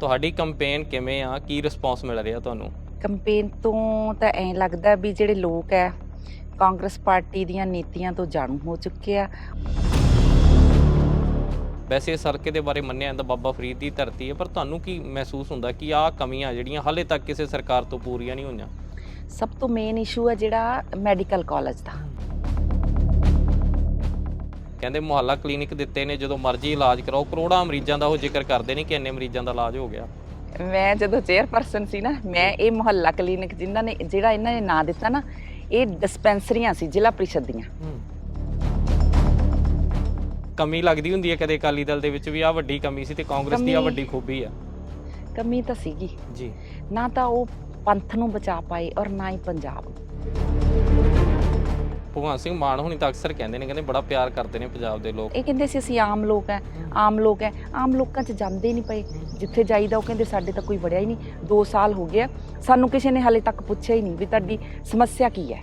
ਤੁਹਾਡੀ ਕੰਪੇਨ ਕਿਵੇਂ ਆ? ਕੀ ਰਿਸਪੌਂਸ ਮਿਲ ਰਿਹਾ ਤੁਹਾਨੂੰ? ਕੰਪੇਨ ਤੋਂ ਤਾਂ ਐਂ ਲੱਗਦਾ ਵੀ ਜਿਹੜੇ ਲੋਕ ਹੈ ਕਾਂਗਰਸ ਪਾਰਟੀ ਦੀਆਂ ਨੀਤੀਆਂ ਤੋਂ ਜਾਣੂ ਹੋ ਚੁੱਕੇ ਆ। ਵੈਸੇ ਇਸ ਹਲਕੇ ਦੇ ਬਾਰੇ ਮੰਨਿਆ ਜਾਂਦਾ ਬਾਬਾ ਫਰੀਦ ਦੀ ਧਰਤੀ ਹੈ ਪਰ ਤੁਹਾਨੂੰ ਕੀ ਮਹਿਸੂਸ ਹੁੰਦਾ ਕਿ ਆਹ ਕਮੀਆਂ ਜਿਹੜੀਆਂ ਹਾਲੇ ਤੱਕ ਕਿਸੇ ਸਰਕਾਰ ਤੋਂ ਪੂਰੀਆਂ ਨਹੀਂ ਹੋਈਆਂ? ਸਭ ਤੋਂ ਮੇਨ ਇਸ਼ੂ ਹੈ ਜਿਹੜਾ ਮੈਡੀਕਲ ਕਾਲਜ ਦਾ। ਕਹਿੰਦੇ ਮੁਹੱਲਾ ਕਲੀਨਿਕ ਦਿੱਤੇ ਨੇ ਜਦੋਂ ਮਰਜ਼ੀ ਇਲਾਜ ਕਰਾਓ। ਕਰੋੜਾਂ ਮਰੀਜ਼ਾਂ ਦਾ ਉਹ ਜ਼ਿਕਰ ਕਰਦੇ ਨੇ ਕਿ ਇੰਨੇ ਮਰੀਜ਼ਾਂ ਦਾ ਇਲਾਜ ਹੋ ਗਿਆ। ਮੈਂ ਜਦੋਂ ਚੇਅਰਪਰਸਨ ਸੀ ਨਾ ਮੈਂ ਇਹ ਮੁਹੱਲਾ ਕਲੀਨਿਕ ਜਿਨ੍ਹਾਂ ਨੇ ਜਿਹੜਾ ਇਹਨਾਂ ਨੇ ਨਾਂ ਦਿੱਤਾ ਨਾ ਇਹ ਡਿਸਪੈਂਸਰੀਆਂ ਸੀ ਜ਼ਿਲ੍ਹਾ ਪ੍ਰੀਸ਼ਦ ਦੀਆਂ। ਕਮੀ ਲੱਗਦੀ ਹੁੰਦੀ ਹੈ ਕਦੇ ਅਕਾਲੀ ਦਲ ਦੇ ਵਿੱਚ ਵੀ ਆ ਵੱਡੀ ਕਮੀ ਸੀ ਤੇ ਕਾਂਗਰਸ ਦੀ ਆ ਵੱਡੀ ਖੂਬੀ ਆ। ਕਮੀ ਤਾਂ ਸੀਗੀ। ਜੀ। ਨਾ ਤਾਂ ਉਹ ਪੰਥ ਨੂੰ ਬਚਾ ਪਾਏ ਔਰ ਨਾ ਹੀ ਪੰਜਾਬ। ਨੂੰ ਭਗਵਾਨ ਸਿੰਘ ਮਾਨ ਹੁਣੀ ਤਾਂ ਅਕਸਰ ਕਹਿੰਦੇ ਨੇ ਕਹਿੰਦੇ ਬੜਾ ਪਿਆਰ ਕਰਦੇ ਨੇ ਪੰਜਾਬ ਦੇ ਲੋਕ। ਇਹ ਕਹਿੰਦੇ ਸੀ ਅਸੀਂ ਆਮ ਲੋਕ ਹੈ ਆਮ ਲੋਕ ਹੈ ਆਮ ਲੋਕਾਂ 'ਚ ਜਾਂਦੇ ਨਹੀਂ ਪਏ। ਜਿੱਥੇ ਜਾਈਦਾ ਉਹ ਕਹਿੰਦੇ ਸਾਡੇ ਤਾਂ ਕੋਈ ਵੜਿਆ ਹੀ ਨਹੀਂ 2 ਸਾਲ ਹੋ ਗਿਆ ਸਾਨੂੰ ਕਿਸੇ ਨੇ ਹਾਲੇ ਤੱਕ ਪੁੱਛਿਆ ਹੀ ਨਹੀਂ ਵੀ ਤੁਹਾਡੀ ਸਮੱਸਿਆ ਕੀ ਹੈ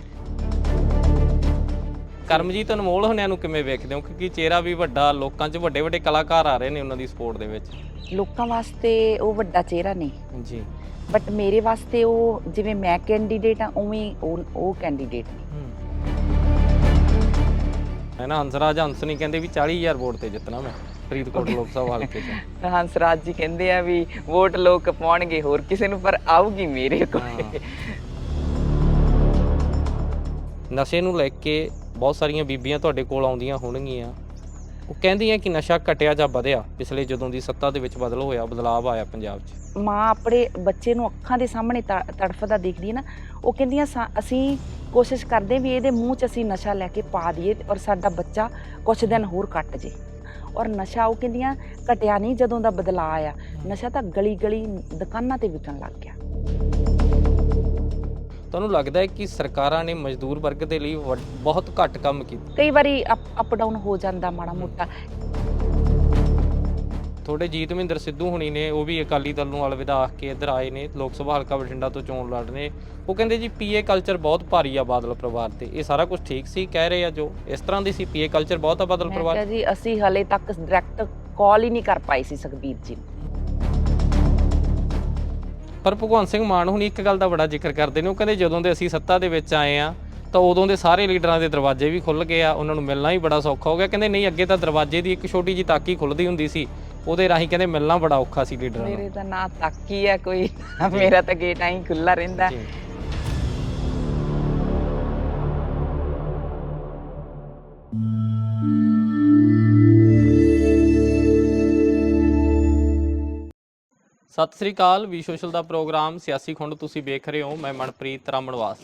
ਕਰਮਜੀਤ ਅਨਮੋਲ ਹੁਣਿਆਂ ਨੂੰ ਕਿਵੇਂ ਵੇਖਦੇ ਹੋ? ਕਿਉਂਕਿ ਚਿਹਰਾ ਵੀ ਵੱਡਾ ਲੋਕਾਂ 'ਚ ਵੱਡੇ ਵੱਡੇ ਕਲਾਕਾਰ ਆ ਰਹੇ ਨੇ ਉਹਨਾਂ ਦੀ ਸਪੋਰਟ ਦੇ ਵਿੱਚ। ਲੋਕਾਂ ਵਾਸਤੇ ਉਹ ਵੱਡਾ ਚਿਹਰਾ ਨਹੀਂ ਜੀ। ਬਟ ਮੇਰੇ ਵਾਸਤੇ ਉਹ ਜਿਵੇਂ ਮੈਂ ਕੈਂਡੀਡੇਟ ਆ ਉਵੇਂ ਉਹ ਕੈਂਡੀਡੇਟ ਨੇ। ਹੈ ਨਾ ਹੰਸਰਾਜ ਹੰਸਨੀ ਕਹਿੰਦੇ ਵੀ 40000 ਵੋਟ ਤੇ ਜਿੱਤਣਾ ਮੈਂ ਫਰੀਦਕੋਟ ਲੋਕ ਸਭਾ ਹਲਕੇ 'ਚ। ਹੰਸਰਾਜ ਜੀ ਕਹਿੰਦੇ ਆ ਵੀ ਵੋਟ ਲੋਕ ਪਾਉਣਗੇ ਹੋਰ ਕਿਸੇ ਨੂੰ ਪਰ ਆਊਗੀ ਮੇਰੇ ਕੋਲ। ਨਸ਼ੇ ਨੂੰ ਲੈ ਕੇ ਬਹੁਤ ਸਾਰੀਆਂ ਬੀਬੀਆਂ ਤੁਹਾਡੇ ਕੋਲ ਆਉਂਦੀਆਂ ਹੋਣਗੀਆਂ। ਉਹ ਕਹਿੰਦੀਆਂ ਕਿ ਨਸ਼ਾ ਘਟਿਆ ਜਾਂ ਵਧਿਆ ਪਿਛਲੇ ਜਦੋਂ ਦੀ ਸੱਤਾ ਦੇ ਵਿੱਚ ਬਦਲ ਹੋਇਆ ਬਦਲਾਅ ਆਇਆ ਪੰਜਾਬ 'ਚ। ਮਾਂ ਆਪਣੇ ਬੱਚੇ ਨੂੰ ਅੱਖਾਂ ਦੇ ਸਾਹਮਣੇ ਤ- ਤੜਫਦਾ ਦੇਖਦੀ ਹੈ ਨਾ ਉਹ ਕਹਿੰਦੀਆਂ ਅਸੀਂ ਕੋਸ਼ਿਸ਼ ਕਰਦੇ ਵੀ ਇਹਦੇ ਮੂੰਹ 'ਚ ਅਸੀਂ ਨਸ਼ਾ ਲੈ ਕੇ ਪਾ ਦਈਏ ਔਰ ਸਾਡਾ ਬੱਚਾ ਕੁਝ ਦਿਨ ਹੋਰ ਕੱਟ ਜੇ। ਔਰ ਨਸ਼ਾ ਉਹ ਕਹਿੰਦੀਆਂ ਘਟਿਆ ਨਹੀਂ ਜਦੋਂ ਦਾ ਬਦਲਾਅ ਆਇਆ। ਨਸ਼ਾ ਤਾਂ ਗਲੀ ਗਲੀ ਦੁਕਾਨਾਂ ਤੇ ਵਿਕਣ ਲੱਗ ਗਿਆ। ਤੁਹਾਨੂੰ ਲੱਗਦਾ ਹੈ ਕਿ ਸਰਕਾਰਾਂ ਨੇ ਮਜ਼ਦੂਰ ਵਰਗ ਦੇ ਲਈ ਬਹੁਤ ਘੱਟ ਕੰਮ ਕੀਤਾ? ਕਈ ਵਾਰੀ ਅਪ ਡਾਊਨ ਹੋ ਜਾਂਦਾ ਮਾੜਾ ਮੋਟਾ। ਤੁਹਾਡੇ ਜੀਤ ਮਹਿੰਦਰ ਸਿੱਧੂ ਹੁਣੀ ਨੇ ਉਹ ਵੀ ਅਕਾਲੀ ਦਲ ਨੂੰ ਅਲਵਿਦਾ ਆਖ ਕੇ ਇੱਧਰ ਆਏ ਨੇ ਲੋਕ ਸਭਾ ਹਲਕਾ ਬਠਿੰਡਾ ਤੋਂ ਚੋਣ ਲੜ ਰਹੇ ਉਹ ਕਹਿੰਦੇ ਜੀ ਪੀਏ ਕਲਚਰ ਬਹੁਤ ਭਾਰੀ ਆ ਬਾਦਲ ਪਰਿਵਾਰ ਤੇ। ਇਹ ਸਾਰਾ ਕੁਝ ਠੀਕ ਸੀ ਕਹਿ ਰਹੇ ਆ ਜੋ? ਇਸ ਤਰ੍ਹਾਂ ਦੀ ਸੀ ਪੀਏ ਕਲਚਰ ਬਹੁਤ ਆ ਬਾਦਲ ਪਰਿਵਾਰ? ਜੀ ਅਸੀਂ ਹਲੇ ਤੱਕ ਡਾਇਰੈਕਟ ਕਾਲ ਹੀ ਨਹੀਂ ਕਰ ਪਾਈ ਸੀ ਸੁਖਬੀਰ ਜੀ ਪਰ ਭਗਵੰਤ ਸਿੰਘ ਮਾਨ ਹੁਣੀ ਇੱਕ ਗੱਲ ਦਾ ਬੜਾ ਜ਼ਿਕਰ ਕਰਦੇ ਨੇ। ਉਹ ਕਹਿੰਦੇ ਜਦੋਂ ਦੇ ਅਸੀਂ ਸੱਤਾ ਦੇ ਵਿੱਚ ਆਏ ਆ ਤਾਂ ਉਦੋਂ ਦੇ ਸਾਰੇ ਲੀਡਰਾਂ ਦੇ ਦਰਵਾਜ਼ੇ ਵੀ ਖੁੱਲ ਗਏ ਆ। ਉਹਨਾਂ ਨੂੰ ਮਿਲਣਾ ਹੀ ਬੜਾ ਸੌਖਾ ਹੋ ਗਿਆ। ਕਹਿੰਦੇ ਨਹੀਂ ਅੱਗੇ ਤਾਂ ਦਰਵਾਜ਼ੇ ਦੀ ਇੱਕ ਛੋਟੀ ਜਿਹੀ ਤਾਕੀ ਖੁੱਲਦੀ ਹੁੰਦੀ ਸੀ। ਉਹਦੇ ਰਾਹੀਂ ਕਹਿੰਦੇ ਮਿਲਣਾ ਬੜਾ ਔਖਾ ਸੀ ਲੀਡਰਾਂ ਨੂੰ। ਮੇਰੇ ਤਾਂ ਨਾ ਤੱਕ ਹੀ ਹੈ ਕੋਈ। ਮੇਰਾ ਤਾਂ ਗੇਟ ਐਂ ਖੁੱਲਾ ਰਹਿੰਦਾ। ਜੀ। ਸਤਿ ਸ੍ਰੀ ਅਕਾਲ ਵੀ ਸੋਸ਼ਲ ਦਾ ਪ੍ਰੋਗਰਾਮ ਸਿਆਸੀ ਖੁੰਡ ਤੁਸੀਂ ਵੇਖ ਰਹੇ ਹੋ ਮੈਂ ਮਨਪ੍ਰੀਤ ਰਾਮਣਵਾਸ।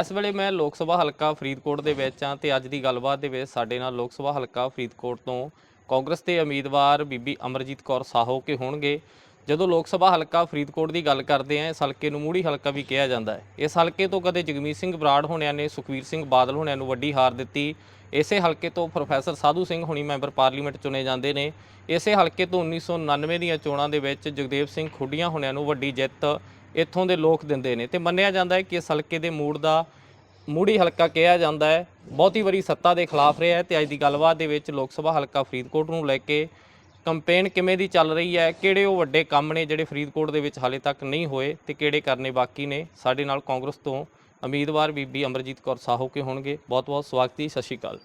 ਇਸ ਵੇਲੇ ਮੈਂ ਲੋਕ ਸਭਾ ਹਲਕਾ ਫਰੀਦਕੋਟ ਦੇ ਵਿੱਚ ਹਾਂ ਤੇ ਅੱਜ ਦੀ ਗੱਲਬਾਤ ਦੇ ਵਿੱਚ ਸਾਡੇ ਨਾਲ ਲੋਕ ਸਭਾ ਹਲਕਾ ਫਰੀਦਕੋਟ ਤੋਂ ਕਾਂਗਰਸ ਦੇ ਉਮੀਦਵਾਰ ਬੀਬੀ ਅਮਰਜੀਤ ਕੌਰ ਸਾਹੋ ਕੇ ਹੋਣਗੇ। ਜਦੋਂ ਲੋਕ ਸਭਾ ਹਲਕਾ ਫਰੀਦਕੋਟ ਦੀ ਗੱਲ ਕਰਦੇ ਆ, ਇਸ ਹਲਕੇ ਨੂੰ ਮੂੜੀ ਹਲਕਾ ਵੀ ਕਿਹਾ ਜਾਂਦਾ ਹੈ। ਇਸ ਹਲਕੇ ਤੋਂ ਕਦੇ ਜਗਮੀਤ ਸਿੰਘ ਬਰਾੜ ਹੋਣਿਆਂ ਨੇ ਸੁਖਵੀਰ ਸਿੰਘ ਬਾਦਲ ਹੋਣਿਆਂ ਨੂੰ ਵੱਡੀ ਹਾਰ ਦਿੱਤੀ। ਇਸੇ ਹਲਕੇ ਤੋਂ ਪ੍ਰੋਫੈਸਰ ਸਾਧੂ ਸਿੰਘ ਹੁਣੀ ਮੈਂਬਰ ਪਾਰਲੀਮੈਂਟ ਚੁਣੇ ਜਾਂਦੇ ਨੇ। ਇਸੇ ਹਲਕੇ ਤੋਂ 1999 ਦੀਆਂ ਚੋਣਾਂ ਦੇ ਵਿੱਚ ਜਗਦੇਵ ਸਿੰਘ ਖੁੱਡੀਆਂ ਹੋਣਿਆਂ ਨੂੰ ਵੱਡੀ ਜਿੱਤ ਇੱਥੋਂ ਦੇ ਲੋਕ ਦਿੰਦੇ ਨੇ। ਤੇ ਮੰਨਿਆ ਜਾਂਦਾ ਹੈ ਕਿ ਇਸ ਹਲਕੇ ਦੇ ਮੂੜ ਦਾ ਮੂੜੀ ਹਲਕਾ ਕਿਹਾ ਜਾਂਦਾ ਹੈ। ਬਹੁਤੀ ਵਾਰੀ ਸੱਤਾ ਦੇ ਖਿਲਾਫ ਰਿਹਾ ਹੈ ਤੇ ਅੱਜ ਦੀ ਗੱਲਬਾਤ ਦੇ ਵਿੱਚ ਲੋਕ ਸਭਾ ਹਲਕਾ ਫਰੀਦਕੋਟ ਨੂੰ ਲੈ ਕੇ ਕੰਪੇਨ ਕਿਵੇਂ ਦੀ ਚੱਲ ਰਹੀ ਹੈ ਕਿਹੜੇ ਉਹ ਵੱਡੇ ਕੰਮ ਨੇ ਜਿਹੜੇ ਫਰੀਦਕੋਟ ਦੇ ਵਿੱਚ ਹਾਲੇ ਤੱਕ ਨਹੀਂ ਹੋਏ ਤੇ ਕਿਹੜੇ ਕਰਨੇ ਬਾਕੀ ਨੇ ਸਾਡੇ ਨਾਲ ਕਾਂਗਰਸ ਤੋਂ ਉਮੀਦਵਾਰ ਬੀਬੀ ਅਮਰਜੀਤ ਕੌਰ ਸਾਹੋ ਕੇ ਹੋਣਗੇ। ਬਹੁਤ ਬਹੁਤ ਸਵਾਗਤ ਜੀ ਸਤਿ ਸ਼੍ਰੀ ਅਕਾਲ।